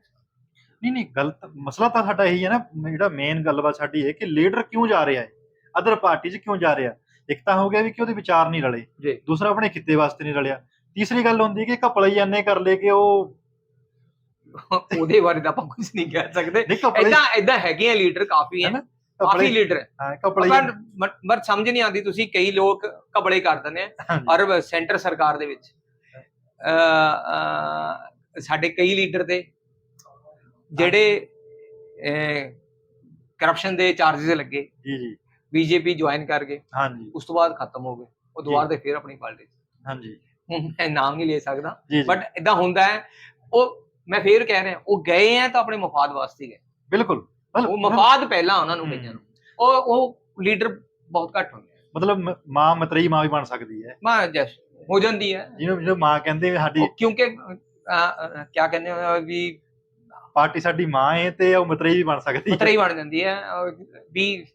ਨਹੀਂ ਨਹੀਂ ਗਲਤ ਮਸਲਾ ਤਾਂ ਸਾਡਾ ਇਹੀ ਹੈ ਨਾ ਜਿਹੜਾ ਮੇਨ ਗੱਲਬਾਤ ਸਾਡੀ ਹੈ ਕਿ ਲੀਡਰ ਕਿਉਂ ਜਾ ਰਿਹਾ ਹੈ? ਅਦਰ ਪਾਰਟੀ 'ਚ ਕਿਉਂ ਜਾ ਰਿਹਾ? ਇੱਕ ਤਾਂ ਹੋ ਗਿਆ ਵੀ ਕਿ ਉਹਦੇ ਵਿਚਾਰ ਨਹੀਂ ਰਲੇ। ਦੂਸਰਾ ਆਪਣੇ ਖਿੱਤੇ ਵਾਸਤੇ ਨਹੀਂ ਰਲਿਆ। ਤੀਸਰੀ ਗੱਲ ਹੁੰਦੀ ਹੈ ਕਿ ਕਪੜੇ ਹੀ ਇੰਨੇ ਕਰ ਲਏ ਕਿ ਉਹ ਉਹਦੇ ਬਾਰੇ ਤਾਂ ਆਪਾਂ ਕੁਝ ਨਹੀਂ ਕਹਿ ਸਕਦੇ। ਇਦਾਂ ਇਦਾਂ ਹੈਗੇ ਆ ਲੀਡਰ ਕਾਫੀ ਹੈ। ਹੈ ਨਾ? ਕਾਫੀ ਕਪੜੇ ਲੀਡਰ। ਹੈ ਹਾਂ ਕਪੜੇ ਪਰ ਮ- ਪਰ ਸਮਝ ਨਹੀਂ ਆਉਂਦੀ ਤੁਸੀਂ ਕਈ ਲੋਕ ਕਬੜੇ ਕਰ ਦਿੰਦੇ ਆ। ਔਰ ਸੈਂਟਰ ਸਰਕਾਰ ਦੇ ਵਿੱਚ। ਸਾਡੇ ਕਈ ਲੀਡਰ ਤੇ ਜਿਹੜੇ ਕਰਪਸ਼ਨ ਦੇ ਚਾਰजेस ਲੱਗੇ। ਜੀ ਜੀ। ਬੀਜੇਪੀ ਜੁਆਇਨ ਕਰ ਗਏ। ਹਾਂਜੀ। ਉਸ ਤੋਂ ਬਾਅਦ ਖਤਮ ਹੋ ਗਏ। ਉਹ। ਦੁਬਾਰਾ ਤੇ ਫਿਰ ਆਪਣੀ ਪਾਰਟੀ ਹਾਂਜੀ। ਮੈਂ ਨਾਮ ਨਹੀਂ ਲੈ ਸਕਦਾ ਬਟ ਇਦਾਂ ਹੁੰਦਾ ਹੈ ਉਹ ਮੈਂ ਫੇਰ ਕਹਿ ਰਿਹਾ ਉਹ ਗਏ ਆ ਤਾਂ ਆਪਣੇ ਮਫਾਦ ਵਾਸਤੇ ਗਏ। ਬਿਲਕੁਲ। ਉਹ ਮਫਾਦ ਪਹਿਲਾਂ ਉਹਨਾਂ ਨੂੰ। ਕਈਆਂ ਨੂੰ। ਉਹ ਉਹ ਲੀਡਰ ਬਹੁਤ ਘੱਟ ਹੁੰਦੇ ਆ। ਮਤਲਬ ਮ- ਮਾਂ ਮਤਰੇਈ ਮਾਂ ਵੀ ਬਣ ਸਕਦੀ ਹੈ। ਮਾਂ ਜਸ ਹੋ ਜਾਂਦੀ ਹੈ। ਜਿਹਨੂੰ ਜਿਹਨੂੰ ਮਾਂ ਕਹਿੰਦੇ ਵੀ ਸਾਡੀ ਉਹ ਕਿਉਂਕਿ ਕੀ ਕਹਿੰਦੇ ਆ ਵੀ ਪਾਰਟੀ ਸਾਡੀ ਮਾਂ ਹੈ ਤੇ ਉਹ ਮਤਰੇਈ ਵੀ ਬਣ ਸਕਦੀ ਹੈ। ਮਤਰਈ ਬਣ ਜਾਂਦੀ ਹੈ। ਵੀ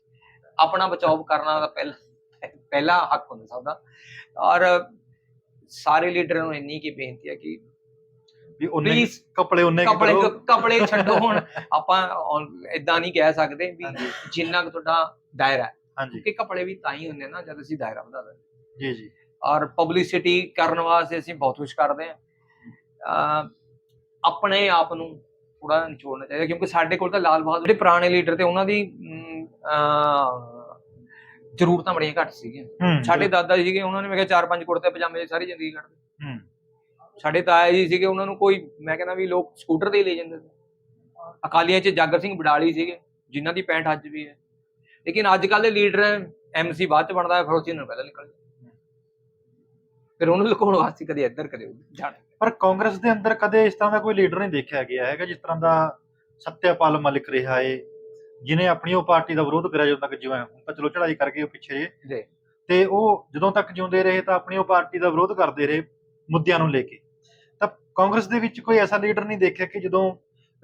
ਆਪਣਾ ਬਚਾਓ ਕਰਨਾ ਦਾ ਪਹਿਲਾ ਪਹਿਲਾ ਹੱਕ ਹੁੰਦਾ ਸਭ ਦਾ। ਔਰ ਸਾਰੇ ਲੀਡਰਾਂ ਨੂੰ ਇੰਨੀ ਕੀ ਬੇਨਤੀ ਹੈ ਕਿ ਵੀ ਉਹਨੇ ਕੱਪੜੇ ਉਹਨੇ ਕੁ ਕਪੜੇ ਕਰੋ। ਕਪੜੇ ਛੱਡੋ ਹੁਣ। ਆਪਾਂ ਇਦਾਂ ਨਹੀਂ ਕਹਿ ਸਕਦੇ ਵੀ ਹਾਂਜੀ। ਜਿੰਨਾ ਕੁ ਤੁਹਾਡਾ ਦਾਇਰਾ ਹੈ। ਹਾਂਜੀ। ਕਿ ਕਪੜੇ ਵੀ ਤਾਂ ਹੀ ਹੁੰਦੇ ਨਾ ਜਦ ਅਸੀਂ ਦਾਇਰਾ ਵਧਾ ਦਿੰਦੇ ਜੀ ਜੀ। ਔਰ ਪਬਲਿਸਿਟੀ ਕਰਨ ਵਾਸਤੇ ਅਸੀਂ ਬਹੁਤ ਕੁਝ ਕਰਦੇ ਹਾਂ। ਅਹ ਆਪਣੇ ਆਪ ਨੂੰ ਥੋੜਾ ਨਿਚੋੜਨਾ ਚਾਹੀਦਾ ਕਿਉਂਕਿ ਸਾਡੇ ਕੋਲ ਤਾਂ ਲਾਲ ਬਹਾਦਰ ਜਿਹੜੇ ਪੁਰਾਣੇ ਲੀਡਰ ਤੇ ਉਹਨਾਂ ਦੀ ਅਮ, ਅਹ, ਜ਼ਰੂਰਤਾਂ ਬੜੀਆਂ ਘੱਟ ਸੀਗੀਆਂ। ਹੂੰ ਸਾਡੇ ਦਾਦਾ ਜੀ ਸੀਗੇ ਉਹਨਾਂ ਨੇ ਮੈਂ ਕਿਹਾ ਚਾਰ ਪੰਜ ਕੁੜਤੇ ਪਜਾਮੇ 'ਚ ਸਾਰੀ ਜ਼ਿੰਦਗੀ ਕੱਢ ਹੂੰ। ਸਾਡੇ ਤਾਇਆ ਜੀ ਸੀਗੇ ਉਹਨਾਂ ਨੂੰ ਕੋਈ ਮੈਂ ਕਹਿੰਦਾ ਵੀ ਲੋਕ ਸਕੂਟਰ ਤੇ ਹੀ ਲੈ ਜਾਂਦੇ ਸੀ। ਅਕਾਲੀਆਂ 'ਚ ਜਾਗਰ ਸਿੰਘ ਬਡਾਲੀ ਸੀਗੇ ਜਿਨ੍ਹਾਂ ਦੀ ਪੈਂਟ ਅੱਜ ਵੀ ਹੈ। ਲੇਕਿਨ ਅੱਜ ਕੱਲ੍ਹ ਦੇ ਲੀਡਰ ਐਮਸੀ ਬਾਅਦ ਚ ਬਣਦਾ ਹੈ ਫਰੋਤੀ ਨੂੰ ਪਹਿਲਾਂ ਨਿਕਲ ਜਾਂਦਾ। ਫਿਰ ਉਹਨੂੰ ਲੁਕਾਉਣ ਵਾਸਤੇ ਕਦੇ ਇੱਧਰ ਕਦੇ ਜਾਣਾ। ਪਰ ਕਾਂਗਰਸ ਦੇ ਅੰਦਰ ਕਦੇ ਇਸ ਤਰ੍ਹਾਂ ਦਾ ਕੋਈ ਲੀਡਰ ਨਹੀਂ ਦੇਖਿਆ ਗਿਆ ਹੈਗਾ ਜਿਸ ਤਰ੍ਹਾਂ ਦਾ ਸਤਿਆਪਾਲ ਮਲਿਕ ਰਿਹਾ ਏ ਜਿਨੇ ਆਪਣੀ ਉਹ ਪਾਰਟੀ ਦਾ ਵਿਰੋਧ ਕਰਿਆ ਜਦੋਂ ਤੱਕ ਜਿਵੇਂ ਹੁਣ ਤਾਂ ਚਲੋ ਚੜਾਈ ਕਰਕੇ ਉਹ ਪਿੱਛੇ ਜੀ। ਤੇ ਉਹ ਜਦੋਂ ਤੱਕ ਜਿਉਂਦੇ ਰਹੇ ਤਾਂ ਆਪਣੀ ਉਹ ਪਾਰਟੀ ਦਾ ਵਿਰੋਧ ਕਰਦੇ ਰਹੇ ਮੁੱਦਿਆਂ ਨੂੰ ਲੈ ਕੇ। ਕਾਂਗਰਸ ਦੇ ਵਿੱਚ ਕੋਈ ਐਸਾ ਲੀਡਰ ਨਹੀਂ ਦੇਖਿਆ ਕਿ ਜਦੋਂ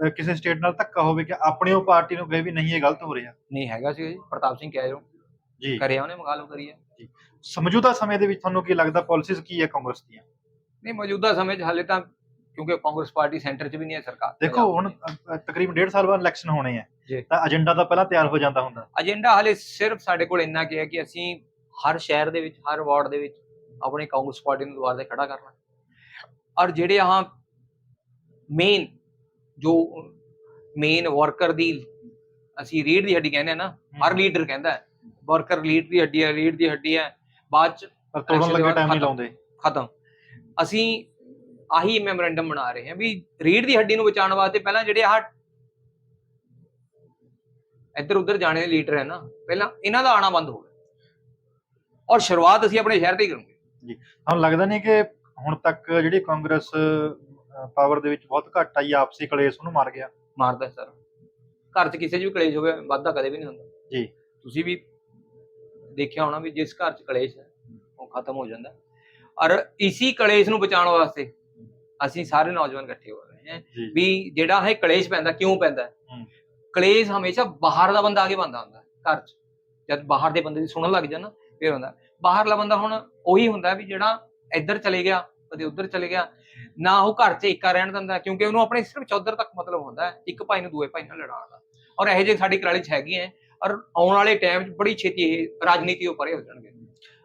ਅਹ, ਕਿਸੇ ਸਟੇਟ ਨਾਲ ਧੱਕਾ ਹੋਵੇ ਕਿ ਆਪਣੀ ਉਹ ਪਾਰਟੀ ਨੂੰ ਕਹੇ ਵੀ ਨਹੀਂ ਇਹ ਗਲਤ ਹੋ ਰਿਹਾ। ਨਹੀਂ ਹੈਗਾ ਸੀ ਜੀ। ਪ੍ਰਤਾਪ ਸਿੰਘ ਕਹਿ ਹੋ। ਜੀ। ਕਰਿਆ ਉਹਨੇ ਮੰਗਾ ਲਓ ਕਰੀਏ ਸਮਝੌਤਾ ਸਮੇਂ ਦੇ ਵਿੱਚ ਤੁਹਾਨੂੰ ਕੀ ਲੱਗਦਾ ਪਾਲਿਸੀਜ਼ ਕੀ ਹੈ ਕਾਂਗਰਸ ਦੀਆਂ? ਨਹੀਂ ਮੌਜੂਦਾ ਸਮੇਂ 'ਚ ਹਾਲੇ ਤਾਂ ਕਿਉਂਕਿ ਕਾਂਗਰਸ ਪਾਰਟੀ ਸੈਂਟਰ 'ਚ ਵੀ ਨਹੀਂ ਹੈ ਸਰਕਾਰ ਦੇਖੋ ਹੁਣ ਅ, ਅ, ਤਕਰੀਬਨ ਡੇਢ ਸਾਲ ਬਾਅਦ ਇਲੈਕਸ਼ਨ ਹੋਣੇ ਆ। ਜੀ। ਤਾਂ ਏਜੰਡਾ ਤਾਂ ਪਹਿਲਾਂ ਤਿਆਰ ਹੋ ਜਾਂਦਾ ਹੁੰਦਾ। ਏਜੰਡਾ ਹਾਲੇ ਸਿਰਫ ਸਾਡੇ ਕੋਲ ਇੰਨਾ ਕੀ ਹੈ ਕਿ ਅਸੀਂ ਹਰ ਸ਼ਹਿਰ ਦੇ ਵਿੱਚ ਹਰ ਵਾਰਡ ਦੇ ਵਿੱਚ ਆਪਣੀ ਕਾਂਗਰਸ ਪਾਰਟੀ ਨੂੰ ਦੁਬਾਰਾ ਤੇ ਖੜਾ ਕਰਨਾ। ਔਰ ਜਿਹੜੇ ਆਹ ਮੇਨ ਜੋ ਮੇਨ ਵਰਕਰ ਦੀ ਅਸੀਂ ਰੀੜ ਦੀ ਹੱਡੀ ਕਹਿੰਦੇ ਆ ਨਾ ਹਰ ਲੀਡਰ ਕਹਿੰਦਾ ਹੈ ਵਰਕਰ ਲੀਡ ਦੀ ਹੱਡੀ ਹੈ ਰੀੜ ਦੀ ਹੱਡੀ ਹੈ ਬਾਅਦ ਚ ਪਰ ਤੋੜਨ ਲੱਗੇ ਟਾਈਮ ਨਹੀਂ। ਲਾਉਂਦੇ। ਖਤਮ। ਅਸੀਂ ਆਹੀ ਮੈਮੋਰੈਂਡਮ ਬਣਾ ਰਹੇ ਹਾਂ ਵੀ ਰੀੜ ਦੀ ਹੱਡੀ ਨੂੰ ਬਚਾਉਣ ਵਾਸਤੇ ਪਹਿਲਾਂ ਜਿਹੜੇ ਆਹ ਇੱਧਰ ਉੱਧਰ ਜਾਣੇ ਦੇ ਲੀਡਰ ਹੈ ਨਾ ਪਹਿਲਾਂ ਇਹਨਾਂ ਦਾ ਆਣਾ ਬੰਦ ਹੋ ਗਿਆ। ਔਰ ਸ਼ੁਰੂਆਤ ਅਸੀਂ ਆਪਣੇ ਸ਼ਹਿਰ ਤੇ ਹੀ ਕਰਾਂਗੇ। ਤੁਹਾਨੂੰ ਲੱਗਦਾ ਨਹੀਂ ਕਿ ਹੁਣ ਤੱਕ ਜਿਹੜੀ ਕਾਂਗਰਸ ਪਾਵਰ ਦੇ ਵਿੱਚ ਬਹੁਤ ਘੱਟ ਆਈ ਆਪਸੀ ਕਲੇਸ਼ ਉਹਨੂੰ ਮਾਰ ਗਿਆ। ਮਾਰਦਾ ਸਰ। ਘਰ 'ਚ ਕਿਸੇ 'ਚ ਵੀ ਕਲੇਸ਼ ਹੋਵੇ ਵਾਧਾ ਕਦੇ ਵੀ ਨਹੀਂ ਹੁੰਦਾ। ਜੀ। ਤੁਸੀਂ ਵੀ ਦੇਖਿਆ ਹੋਣਾ ਵੀ ਜਿਸ ਘਰ 'ਚ ਕਲੇਸ਼ ਹੈ ਉਹ ਖਤਮ ਹੋ ਜਾਂਦਾ। ਔਰ ਇਸੀ ਕਲੇਸ਼ ਨੂੰ ਬਚਾਉਣ ਵਾਸਤੇ ਅਸੀਂ ਸਾਰੇ ਨੌਜਵਾਨ ਇਕੱਠੇ ਹੋ ਰਹੇ ਹਾਂ ਵੀ ਜਿਹੜਾ ਇਹ ਕਲੇਸ਼ ਪੈਂਦਾ ਕਿਉਂ ਪੈਂਦਾ। ਕਲੇਸ਼ ਹਮੇਸ਼ਾ ਬਾਹਰ ਦਾ ਬੰਦਾ ਆਗੇ ਬੰਦਾ ਹੁੰਦਾ ਹੈ ਘਰ 'ਚ। ਜਦ ਬਾਹਰ ਦੇ ਬੰਦੇ ਦੀ ਸੁਣਨ ਲੱਗ ਜਾ ਨਾ ਫਿਰ ਹੁੰਦਾ। ਬਾਹਰਲਾ ਬੰਦਾ ਹੁਣ ਉਹੀ ਹੁੰਦਾ ਵੀ ਜਿਹੜਾ ਇੱਧਰ ਚਲੇ ਗਿਆ ਕਦੇ ਉੱਧਰ ਚਲੇ ਗਿਆ ਨਾ ਉਹ ਘਰ 'ਚ ਏਕਾ ਰਹਿਣ ਦਿੰਦਾ ਕਿਉਂਕਿ ਉਹਨੂੰ ਆਪਣੇ ਸਿਰਫ ਚੌਧਰ ਤੱਕ ਮਤਲਬ ਹੁੰਦਾ ਹੈ ਇੱਕ ਭਾਈ ਨੂੰ ਦੂਏ ਭਾਈ ਨਾਲ ਲੜਾਉਣ ਦਾ। ਔਰ ਇਹੋ ਜਿਹੇ ਸਾਡੀ ਕਰਾਲੀ 'ਚ ਹੈਗੀ ਹੈ ਔਰ ਆਉਣ ਵਾਲੇ ਟਾਈਮ 'ਚ ਬੜੀ ਛੇਤੀ ਇਹ ਰਾਜਨੀਤੀ ਉੱਪਰ ਹੋ ਜਾਣਗੇ।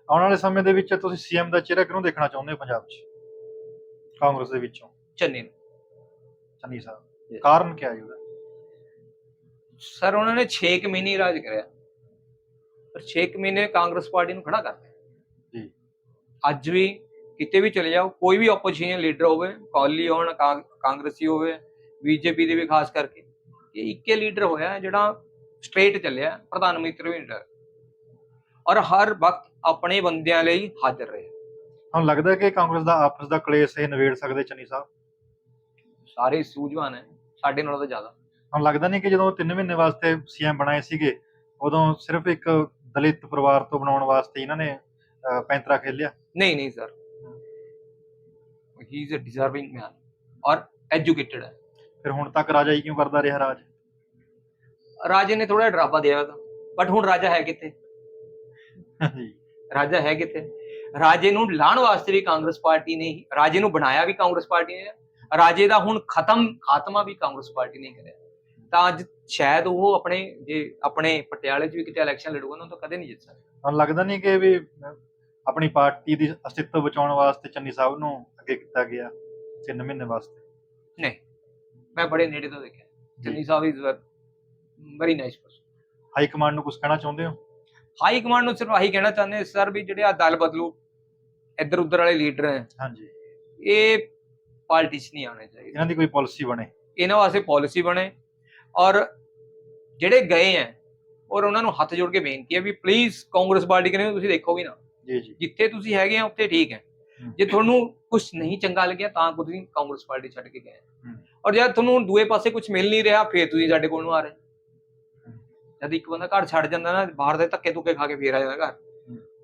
ਆਉਣ ਵਾਲੇ ਸਮੇਂ ਦੇ ਵਿੱਚ ਤੁਸੀਂ ਸੀਐਮ ਦਾ ਚਿਹਰਾ ਕਿਹਨੂੰ ਦੇਖਣਾ ਚਾਹੁੰਦੇ ਹੋ ਪੰਜਾਬ 'ਚ? ਕਾਂਗਰਸ ਦੇ ਵਿੱਚੋਂ। ਚੰਨੀ ਚੰਨੀ ਸਾਹਿਬ। ਕਾਰਨ ਕੀ ਹੈ ਜੀ ਉਹਦਾ? ਸਰ ਉਹਨਾਂ ਨੇ 6 ਮਹੀਨੇ ਹੀ ਰਾਜ ਕਰਿਆ। ਪਰ 6 ਮਹੀਨੇ ਕਾਂਗਰਸ ਪਾਰਟੀ ਨੂੰ ਖੜਾ ਕਰਤਾ ਜੀ। ਅੱਜ ਵੀ ਕਿਤੇ ਵੀ ਚਲੇ ਜਾਓ ਕੋਈ ਵੀ ਆਪੋਜੀਸ਼ਨ ਲੀਡਰ ਹੋਵੇ ਕਾਲੀ ਹੋਣ ਕਾਂਗਰਸੀ ਹੋਵੇ ਬੀਜੇਪੀ ਦੇ ਵੀ ਖਾਸ ਕਰਕੇ ਇਹ ਇੱਕੇ ਲੀਡਰ ਹੋਇਆ ਜਿਹੜਾ ਸਟ੍ਰੇਟ ਚੱਲਿਆ ਪ੍ਰਧਾਨ ਮੰਤਰੀ ਵੀ ਲੀਡਰ ਔਰ ਹਰ ਵਕਤ ਆਪਣੇ ਬੰਦਿਆਂ ਲਈ ਹਾਜ਼ਰ ਰਹੇ। ਤੁਹਾਨੂੰ ਲੱਗਦਾ ਕਿ ਕਾਂਗਰਸ ਦਾ ਆਪਸ ਦਾ ਕਲੇਸ਼ ਇਹ ਨਿਬੇੜ ਸਕਦੇ ਚੰਨੀ ਸਾਹਿਬ? ਸਾਰੇ ਸੂਝਵਾਨ ਹੈ ਸਾਡੇ ਨਾਲੋਂ ਤਾਂ ਜ਼ਿਆਦਾ। ਤੁਹਾਨੂੰ ਲੱਗਦਾ ਨਹੀਂ ਕਿ ਜਦੋਂ 3 ਮਹੀਨੇ ਵਾਸਤੇ ਸੀਐਮ ਬਣਾਏ ਸੀਗੇ ਉਦੋਂ ਸਿਰਫ ਇੱਕ ਦਲਿਤ ਪਰਿਵਾਰ ਤੋਂ ਬਣਾਉਣ ਵਾਸਤੇ ਇਹਨਾਂ ਨੇ ਪੈਂਤਰਾ ਖੇਲਿਆ? ਨਹੀਂ ਨਹੀਂ sir. He is a deserving man ਔਰ ਐਜੂਕੇਟਡ ਹੈ। ਫਿਰ ਹੁਣ ਤੱਕ ਰਾਜਾ ਹੀ ਕਿਉਂ ਕਰਦਾ ਰਿਹਾ ਰਾਜ? ਰਾਜੇ ਨੇ ਥੋੜਾ ਡਰਾਪਾ ਦਿਆ ਤਾਂ ਬਟ ਹੁਣ ਰਾਜਾ ਹੈ ਕਿੱਥੇ? ਜੀ। ਰਾਜਾ ਹੈ ਕਿੱਥੇ? ਰਾਜੇ ਨੂੰ ਲਾਣ ਵਾਸਤੇ ਵੀ ਕਾਂਗਰਸ ਪਾਰਟੀ ਨੇ ਹੀ ਰਾਜੇ ਨੂੰ ਬਣਾਇਆ ਵੀ ਕਾਂਗਰਸ ਪਾਰਟੀ ਨੇ ਰਾਜੇ ਦਾ ਹੁਣ ਖਤਮ ਖਾਤਮਾ ਵੀ ਕਾਂਗਰਸ ਪਾਰਟੀ ਨੇ ਕਰਿਆ। ਤਾਂ ਅੱਜ ਸ਼ਾਇਦ ਉਹ ਆਪਣੇ ਜੇ ਆਪਣੇ ਪਟਿਆਲੇ 'ਚ ਵੀ ਕਿਤੇ ਇਲੈਕਸ਼ਨ ਲੜੂਗਾ ਨਾ ਤਾਂ ਕਦੇ ਨਹੀਂ ਜਿੱਤ ਸਕਦਾ। ਲੱਗਦਾ ਨਹੀਂ ਕਿ ਵੀ ਆਪਣੀ ਪਾਰਟੀ ਦੀ ਅਸਤਿੱਤਵ ਬਚਾਉਣ ਵਾਸਤੇ ਚੰਨੀ ਸਾਹਿਬ ਨੂੰ ਅੱਗੇ ਕੀਤਾ ਗਿਆ 3 ਮਹੀਨੇ ਵਾਸਤੇ। ਨਹੀਂ ਮੈਂ ਬੜੇ ਨੇੜੇ ਤੋਂ ਦੇਖਿਆ। Channi Sahib is very nice person high command ਨੂੰ ਕੁਝ ਕਹਿਣਾ ਚਾਹੁੰਦੇ ਹੋ? ਹਾਈ ਕਮਾਂਡ ਨੂੰ ਸਿਰਫ ਆਹੀ ਕਹਿਣਾ ਚਾਹੁੰਦੇ ਸਰ ਵੀ ਜਿਹੜੇ ਆ ਦਲ ਬਦਲੂ ਇੱਧਰ ਉੱਧਰ ਵਾਲੇ ਲੀਡਰ ਹੈ ਹਾਂਜੀ। ਇਹ ਪਾਰਟੀ 'ਚ ਨਹੀਂ ਆਉਣੇ ਚਾਹੀਦੇ। ਇਹਨਾਂ ਦੀ ਕੋਈ ਪਾਲਿਸੀ ਬਣੇ। ਇਹਨਾਂ ਵਾਸਤੇ ਪਾਲਿਸੀ ਬਣੇ ਔਰ ਜਿਹੜੇ ਗਏ ਹੈ ਔਰ ਉਹਨਾਂ ਨੂੰ ਹੱਥ ਜੋੜ ਕੇ ਬੇਨਤੀ ਹੈ ਵੀ ਪਲੀਜ਼ ਕਾਂਗਰਸ ਪਾਰਟੀ ਕਨੇ ਤੁਸੀਂ ਦੇਖੋਗੇ ਨਾ। ਜੀ ਜੀ। ਜਿੱਥੇ ਤੁਸੀਂ ਹੈਗੇ ਆ ਉੱਥੇ ਠੀਕ ਹੈ। ਜੇ ਤੁਹਾਨੂੰ ਕੁਝ ਨਹੀਂ ਚੰਗਾ ਲੱਗਿਆ ਤਾਂ ਤੁਸੀਂ ਕਾਂਗਰਸ ਪਾਰਟੀ ਛੱਡ ਕੇ ਗਏ। ਔਰ ਜਦ ਤੁਹਾਨੂੰ ਦੂਏ ਪਾਸੇ ਕੁਝ ਮਿਲ ਨਹੀਂ ਰਿਹਾ ਫੇਰ ਤੁਸੀਂ ਸਾਡੇ ਕੋਲ ਨੂੰ ਆ ਰਹੇ। ਜਦ ਇੱਕ ਬੰਦਾ ਘਰ ਛੱਡ ਜਾਂਦਾ ਨਾ ਬਾਹਰ ਦੇ ਧੱਕੇ ਧੁੱਕੇ ਖਾ ਕੇ ਫੇਰ ਆ ਜਾਂਦਾ ਘਰ।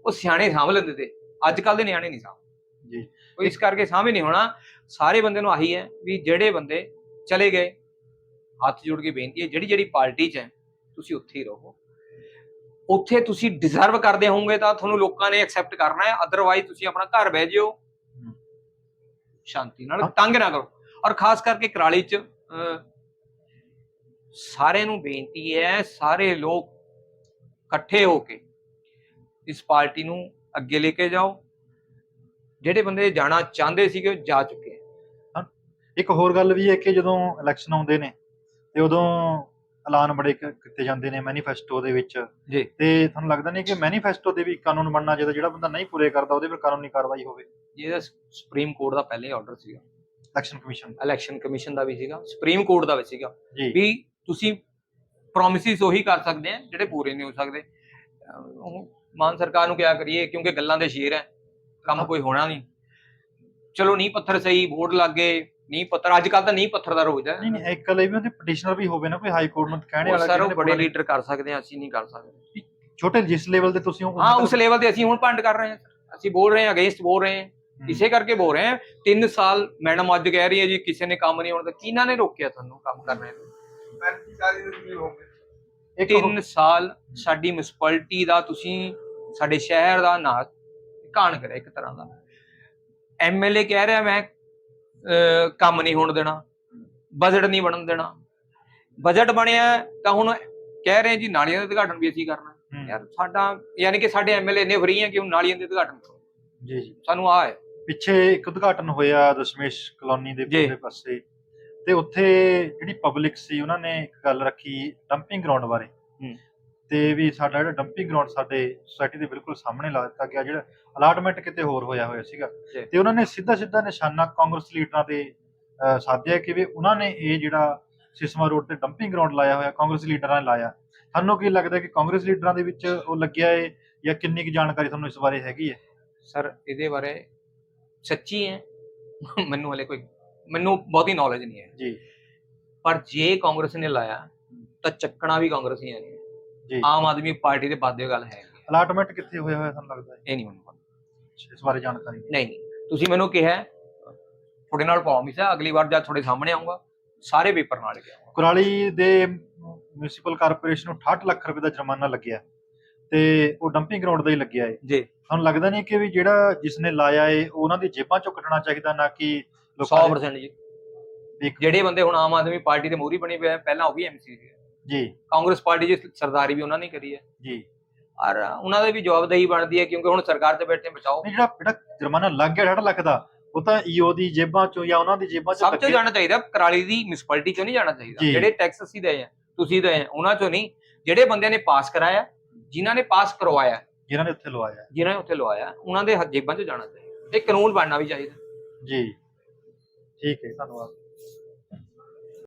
ਉਹ ਸਿਆਣੇ ਸਾਂਭ ਲੈਂਦੇ ਤੇ। ਅੱਜ ਕੱਲ ਦੇ ਨਿਆਣੇ ਨਹੀਂ ਸਾਂਭ ਜੀ। ਉਹ ਇਸ ਕਰਕੇ ਸਾਂਭੇ ਨਹੀਂ ਹੋਣਾ। ਸਾਰੇ ਬੰਦੇ ਨੂੰ ਆਹੀ ਹੈ ਵੀ ਜਿਹੜੇ ਬੰਦੇ ਚਲੇ ਗਏ ਹੱਥ ਜੋੜ ਕੇ ਬੇਨਤੀ ਹੈ ਜਿਹੜੀ ਜਿਹੜੀ ਪਾਰਟੀ 'ਚ ਹੈ ਤੁਸੀਂ ਉੱਥੇ ਹੀ ਰਹੋ। ਉੱਥੇ ਤੁਸੀਂ ਡਿਜ਼ਰਵ ਕਰਦੇ ਹੋਵੋਗੇ ਤਾਂ ਤੁਹਾਨੂੰ ਲੋਕਾਂ ਨੇ ਐਕਸੈਪਟ ਕਰਨਾ ਹੈ ਅਦਰਵਾਈਜ਼ ਤੁਸੀਂ ਆਪਣਾ ਘਰ ਬਹਿ ਜਿਓ। ਸ਼ਾਂਤੀ ਨਾਲ। ਤੰਗ ਨਾ ਕਰੋ। ਔਰ ਖਾਸ ਕਰਕੇ ਕਰਾਲੀ 'ਚ ਸਾਰਿਆਂ ਨੂੰ ਬੇਨਤੀ ਹੈ ਸਾਰੇ ਲੋਕ ਇਕੱਠੇ ਹੋ ਕੇ ਇਸ ਪਾਰਟੀ ਨੂੰ ਅੱਗੇ ਲੈ ਕੇ ਜਾਓ। ਜਿਹੜੇ ਬੰਦੇ ਜਾਣਾ ਚਾਹੁੰਦੇ ਸੀਗੇ ਉਹ ਜਾ ਚੁੱਕੇ ਹੈ। ਇੱਕ ਹੋਰ ਗੱਲ ਵੀ ਹੈ ਕਿ ਜਦੋਂ ਇਲੈਕਸ਼ਨ ਆਉਂਦੇ ਨੇ ਤੇ ਉਦੋਂ ਐਲਾਨ ਬੜੇ ਕ- ਕੀਤੇ ਜਾਂਦੇ ਨੇ ਮੈਨੀਫੈਸਟੋ ਦੇ ਵਿੱਚ। ਜੀ। ਤੇ ਤੁਹਾਨੂੰ ਲੱਗਦਾ ਨਹੀਂ ਕਿ ਮੈਨੀਫੈਸਟੋ ਦੇ ਵੀ ਕਾਨੂੰਨ ਬਣਨਾ ਚਾਹੀਦਾ ਜਿਹੜਾ ਬੰਦਾ ਨਹੀਂ ਪੂਰੇ ਕਰਦਾ ਉਹਦੇ ਪਰ ਕਾਨੂੰਨੀ ਕਾਰਵਾਈ ਹੋਵੇ? ਜਿਹਦਾ ਸੁਪਰੀਮ ਕੋਰਟ ਦਾ ਪਹਿਲੇ ਆਰਡਰ ਸੀਗਾ। ਇਲੈਕਸ਼ਨ ਕਮਿਸ਼ਨ ਇਲੈਕਸ਼ਨ ਕਮਿਸ਼ਨ ਦਾ ਵੀ ਸੀਗਾ ਸੁਪਰੀਮ ਕੋਰਟ ਦਾ ਵੀ ਸੀਗਾ। ਜੀ। ਵੀ ਤੁਸੀਂ ਪ੍ਰੋਮਿਸਿਸ ਉਹੀ ਕਰ ਸਕਦੇ ਆ ਜਿਹੜੇ ਪੂਰੇ ਨਹੀਂ ਹੋ ਸਕਦੇ। ਅਹ ਉਹ ਮਾਨ ਸਰਕਾਰ ਨੂੰ ਕਿਆ ਕਰੀਏ ਕਿਉਂਕਿ ਗੱਲਾਂ ਦੇ ਸ਼ੇਰ ਹੈ ਕੰਮ ਕੋਈ ਹੋਣਾ ਨਹੀਂ। ਚਲੋ ਨਹੀਂ ਪੱਥਰ ਸਹੀ ਵੋਟ ਲੱਗ ਗਏ। ਨਹੀਂ ਪੱਥਰ ਅੱਜ ਕੱਲ ਤਾਂ ਨਹੀਂ ਪੱਥਰ ਦਾ ਰੋਜ਼ ਹੈ। ਨਹੀਂ ਨਹੀਂ ਇੱਕ ਲਈ ਵੀ ਉਹਦੇ ਪਟੀਸ਼ਨਰ ਵੀ ਹੋਵੇ ਨਾ ਕੋਈ ਹਾਈ ਕੋਰਟ ਨੂੰ ਕਹਿਣੇ ਵਾਲਾ ਸਰ ਉਹ ਨੇ ਬੜੇ ਲੀਡਰ ਕਰ ਸਕਦੇ ਆ ਅਸੀਂ ਨਹੀਂ ਕਰ ਸਕਦੇ। ਛੋਟੇ ਜਿਸ ਲੈਵਲ ਤੇ ਤੁਸੀਂ ਉਹ ਹਾਂ ਉਸ ਲੈਵਲ ਤੇ ਅਸੀਂ ਹੁਣ ਭੰਡ ਕਰ ਰਹੇ ਹਾਂ। ਅਸੀਂ ਬੋਲ ਰਹੇ ਹਾਂ ਅਗੇਂਸਟ ਬੋਲ ਰਹੇ ਹਾਂ। ਇਸੇ ਕਰਕੇ ਬੋਲ ਰਹੇ ਹਾਂ। 3 ਸਾਲ ਮੈਡਮ ਅੱਜ ਕਹਿ ਰਹੀ ਹੈ ਜੀ ਕਿਸੇ ਨੇ ਕੰਮ ਨਹੀਂ ਹੋਣ ਦਾ ਕਿਹਨਾਂ ਨੇ ਰੋਕਿਆ ਤੁਹਾਨੂੰ ਕੰਮ ਕਰਨੇ ਤੋਂ ਇੱਕ ਹੋਰ- 3 ਸਾਲ ਸਾਡੀ ਮਿਊਨਿਸਪੈਲਿਟੀ ਦਾ ਤੁਸੀਂ ਸਾਡੇ ਸ਼ਹਿਰ ਦਾ ਨਾਂ ਕਾਣ ਕਰਿਆ ਇੱਕ ਤਰ੍ਹਾਂ ਦਾ। ਐਮਐਲਏ ਕਹਿ ਰਿਹਾ ਮੈਂ ਕੰਮ ਨਹੀਂ ਹੋਣ ਦੇਣਾ ਬਜਟ ਨਹੀਂ ਬਣਨ ਦੇਣਾ। ਬਜਟ ਬਣਿਆ ਤਾਂ ਹੁਣ ਕਹਿ ਰਹੇ ਜੀ ਨਾਲੀਆਂ ਦਾ ਉਦਘਾਟਨ ਵੀ ਅਸੀਂ ਕਰਨਾ। ਯਾਰ ਸਾਡਾ ਯਾਨੀ ਕਿ ਸਾਡੇ ਐਮਐਲਏ ਇੰਨੇ ਫਰੀ ਆ ਕਿ ਹੁਣ ਨਾਲੀਆਂ ਦੇ ਉਦਘਾਟਨ ਕਰੋ। ਜੀ ਜੀ। ਸਾਨੂੰ ਆ ਹੈ। ਪਿੱਛੇ ਇੱਕ ਉਦਘਾਟਨ ਹੋਇਆ ਦਸ਼ਮੇਸ਼ ਕਲੋਨੀ ਦੇ। ਪੂਰੇ ਪਾਸੇ। ਤੇ ਉੱਥੇ ਜਿਹੜੀ ਪਬਲਿਕ ਸੀ ਉਹਨਾਂ ਨੇ ਇੱਕ ਗੱਲ ਰੱਖੀ ਡੰਪਿੰਗ ਗਰਾਊਂਡ ਬਾਰੇ। ਹੂੰ। ਤੇ ਵੀ ਸਾਡਾ ਜਿਹੜਾ ਡੰਪਿੰਗ ਗਰਾਊਂਡ ਸਾਡੇ ਸੁਸਾਇਟੀ ਦੇ ਬਿਲਕੁਲ ਸਾਹਮਣੇ ਲਾ ਦਿੱਤਾ ਗਿਆ ਜਿਹੜਾ ਅਲਾਟਮੈਂਟ ਕਿਤੇ ਹੋਰ ਹੋਇਆ ਹੋਇਆ ਸੀਗਾ। ਤੇ ਉਹਨਾਂ ਨੇ ਸਿੱਧਾ ਸਿੱਧਾ ਨਿਸ਼ਾਨਾ ਕਾਂਗਰਸ ਲੀਡਰਾਂ ਤੇ ਸਾਧਿਆ ਕਿ ਵੀ ਉਹਨਾਂ ਨੇ ਇਹ ਜਿਹੜਾ ਸਿਸਮਾ ਰੋਡ ਤੇ ਡੰਪਿੰਗ ਗਰਾਊਂਡ ਲਾਇਆ ਹੋਇਆ ਕਾਂਗਰਸ ਲੀਡਰਾਂ ਨੇ ਲਾਇਆ। ਤੁਹਾਨੂੰ ਕੀ ਲੱਗਦਾ ਕਿ ਕਾਂਗਰਸ ਲੀਡਰਾਂ ਦੇ ਵਿੱਚ ਉਹ ਲੱਗਿਆ ਹੈ ਜਾਂ ਕਿੰਨੀ ਕੁ ਜਾਣਕਾਰੀ ਤੁਹਾਨੂੰ ਇਸ ਬਾਰੇ ਹੈਗੀ ਹੈ ਸਰ ਇਹਦੇ ਬਾਰੇ ਸੱਚੀ ਹੈ ਮੈਨੂੰ ਹਲੇ ਕੋਈ ਮੈਨੂੰ ਬਹੁਤੀ ਨੌਲੇਜ ਨਹੀਂ ਹੈ। ਜੀ। ਪਰ ਜੇ ਕਾਂਗਰਸ ਨੇ ਲਾਇਆ ਤਾਂ ਚੱਕਣਾ ਵੀ ਕਾਂਗਰਸ ਹੀ ਹੈ ਜੀ। ਆਮ ਆਦਮੀ ਪਾਰਟੀ ਦੇ ਬਾਦੇ ਗੱਲ ਹੈ ਅਲਾਟਮੈਂਟ ਕਿੱਥੇ ਹੋਇਆ ਹੋਇਆ ਤੁਹਾਨੂੰ ਲੱਗਦਾ ਹੈ? ਇਹ ਨਹੀਂ ਮੈਨੂੰ ਪਤਾ। ਇਸ ਬਾਰੇ ਜਾਣਕਾਰੀ ਦਿਓ। ਨਹੀਂ ਤੁਸੀਂ ਮੈਨੂੰ ਕਿਹਾ ਹੈ, ਤੁਹਾਡੇ ਨਾਲ ਪ੍ਰੋਮਿਸ ਹੈ ਅਗਲੀ ਵਾਰ ਜਦ ਤੁਹਾਡੇ ਸਾਹਮਣੇ ਆਉਂਗਾ ਸਾਰੇ ਪੇਪਰ ਨਾਲ ਕੇ ਆਉਂਗਾ ਕੁਰਾਲੀ ਦੇ ਮਿਊਨਿਸਪਲ ਕਾਰਪੋਰੇਸ਼ਨ ਨੂੰ 68 ਲੱਖ ਰੁਪਏ ਦਾ ਜੁਰਮਾਨਾ ਲੱਗਿਆ ਤੇ ਉਹ ਡੰਪਿੰਗ ਗਰਾਊਂਡ ਦਾ ਹੀ ਲੱਗਿਆ ਏ ਜੀ। ਤੁਹਾਨੂੰ ਲੱਗਦਾ ਨਹੀਂ ਕਿ ਵੀ ਜਿਹੜਾ ਜਿਸ ਨੇ ਲਾਇਆ ਏ ਉਹਨਾਂ ਦੀ ਜੇਬਾਂ ਚੋਂ ਕੱਢਣਾ ਚਾਹੀਦਾ ਨਾ ਕਿ ਲੋਕਾਂ ਦੇ 100% ਜੀ। ਜਿਹੜੇ ਬੰਦੇ ਹੁਣ ਆਮ ਆਦਮੀ ਪਾਰਟੀ ਦੇ ਮੋਹਰੀ ਬਣੇ ਪਏ ਆ ਪਹਿਲਾਂ ਉਹ ਵੀ ਐਮਸੀ ਸੀ। ਜੀ। ਕਾਂਗਰਸ ਪਾਰਟੀ ਦੀ ਸਰਦਾਰੀ ਵੀ ਉਹਨਾਂ ਨੇ ਕਰੀ ਹੈ। ਜੀ। ਔਰ ਉਹਨਾਂ ਦੀ ਵੀ ਜਵਾਬਦੇਹੀ ਬਣਦੀ ਹੈ ਕਿਉਂਕਿ ਹੁਣ ਸਰਕਾਰ ਤੇ ਬੈਠੇ ਬਚਾਓ। ਜਿਹੜਾ ਜਿਹੜਾ ਜੁਰਮਾਨਾ ਲੱਗ ਗਿਆ 68 ਲੱਖ ਦਾ ਉਹ ਤਾਂ ਈਓ ਦੀ ਜੇਬਾਂ ਚੋਂ ਜਾਂ ਉਹਨਾਂ ਦੀ ਜੇਬਾਂ ਚੋਂ ਸਭ ਤੋਂ ਜਾਣਾ ਚਾਹੀਦਾ ਕਰਾਲੀ ਦੀ ਮਿਊਨਿਸਪੈਲਿਟੀ ਚੋਂ ਨਹੀਂ ਜਾਣਾ ਚਾਹੀਦਾ। ਜੀ। ਜਿਹੜੇ ਟੈਕਸ ਅਸੀਂ ਦੇ ਆ ਤੁਸੀਂ ਦੇ ਆ ਉਹਨਾਂ ਚੋਂ ਨਹੀਂ। ਜਿਹੜੇ ਬੰਦਿਆਂ ਨੇ ਪਾਸ ਕਰਾਇਆ ਜਿਨ੍ਹਾਂ ਨੇ ਪਾਸ ਕਰਵਾਇਆ ਜਿਨ੍ਹਾਂ ਨੇ ਉੱਥੇ ਲਵਾਇਆ। ਜਿਨ੍ਹਾਂ ਨੇ ਉੱਥੇ ਲਵਾਇਆ ਉਹਨਾਂ ਦੇ ਜੇਬਾਂ 'ਚ ਜਾਣਾ ਚਾਹੀਦਾ। ਇਹ ਕਾਨੂੰਨ ਬਣਨਾ ਵੀ ਚਾਹੀਦਾ। ਜੀ। ਠੀਕ ਹੈ ਧੰਨਵਾਦ।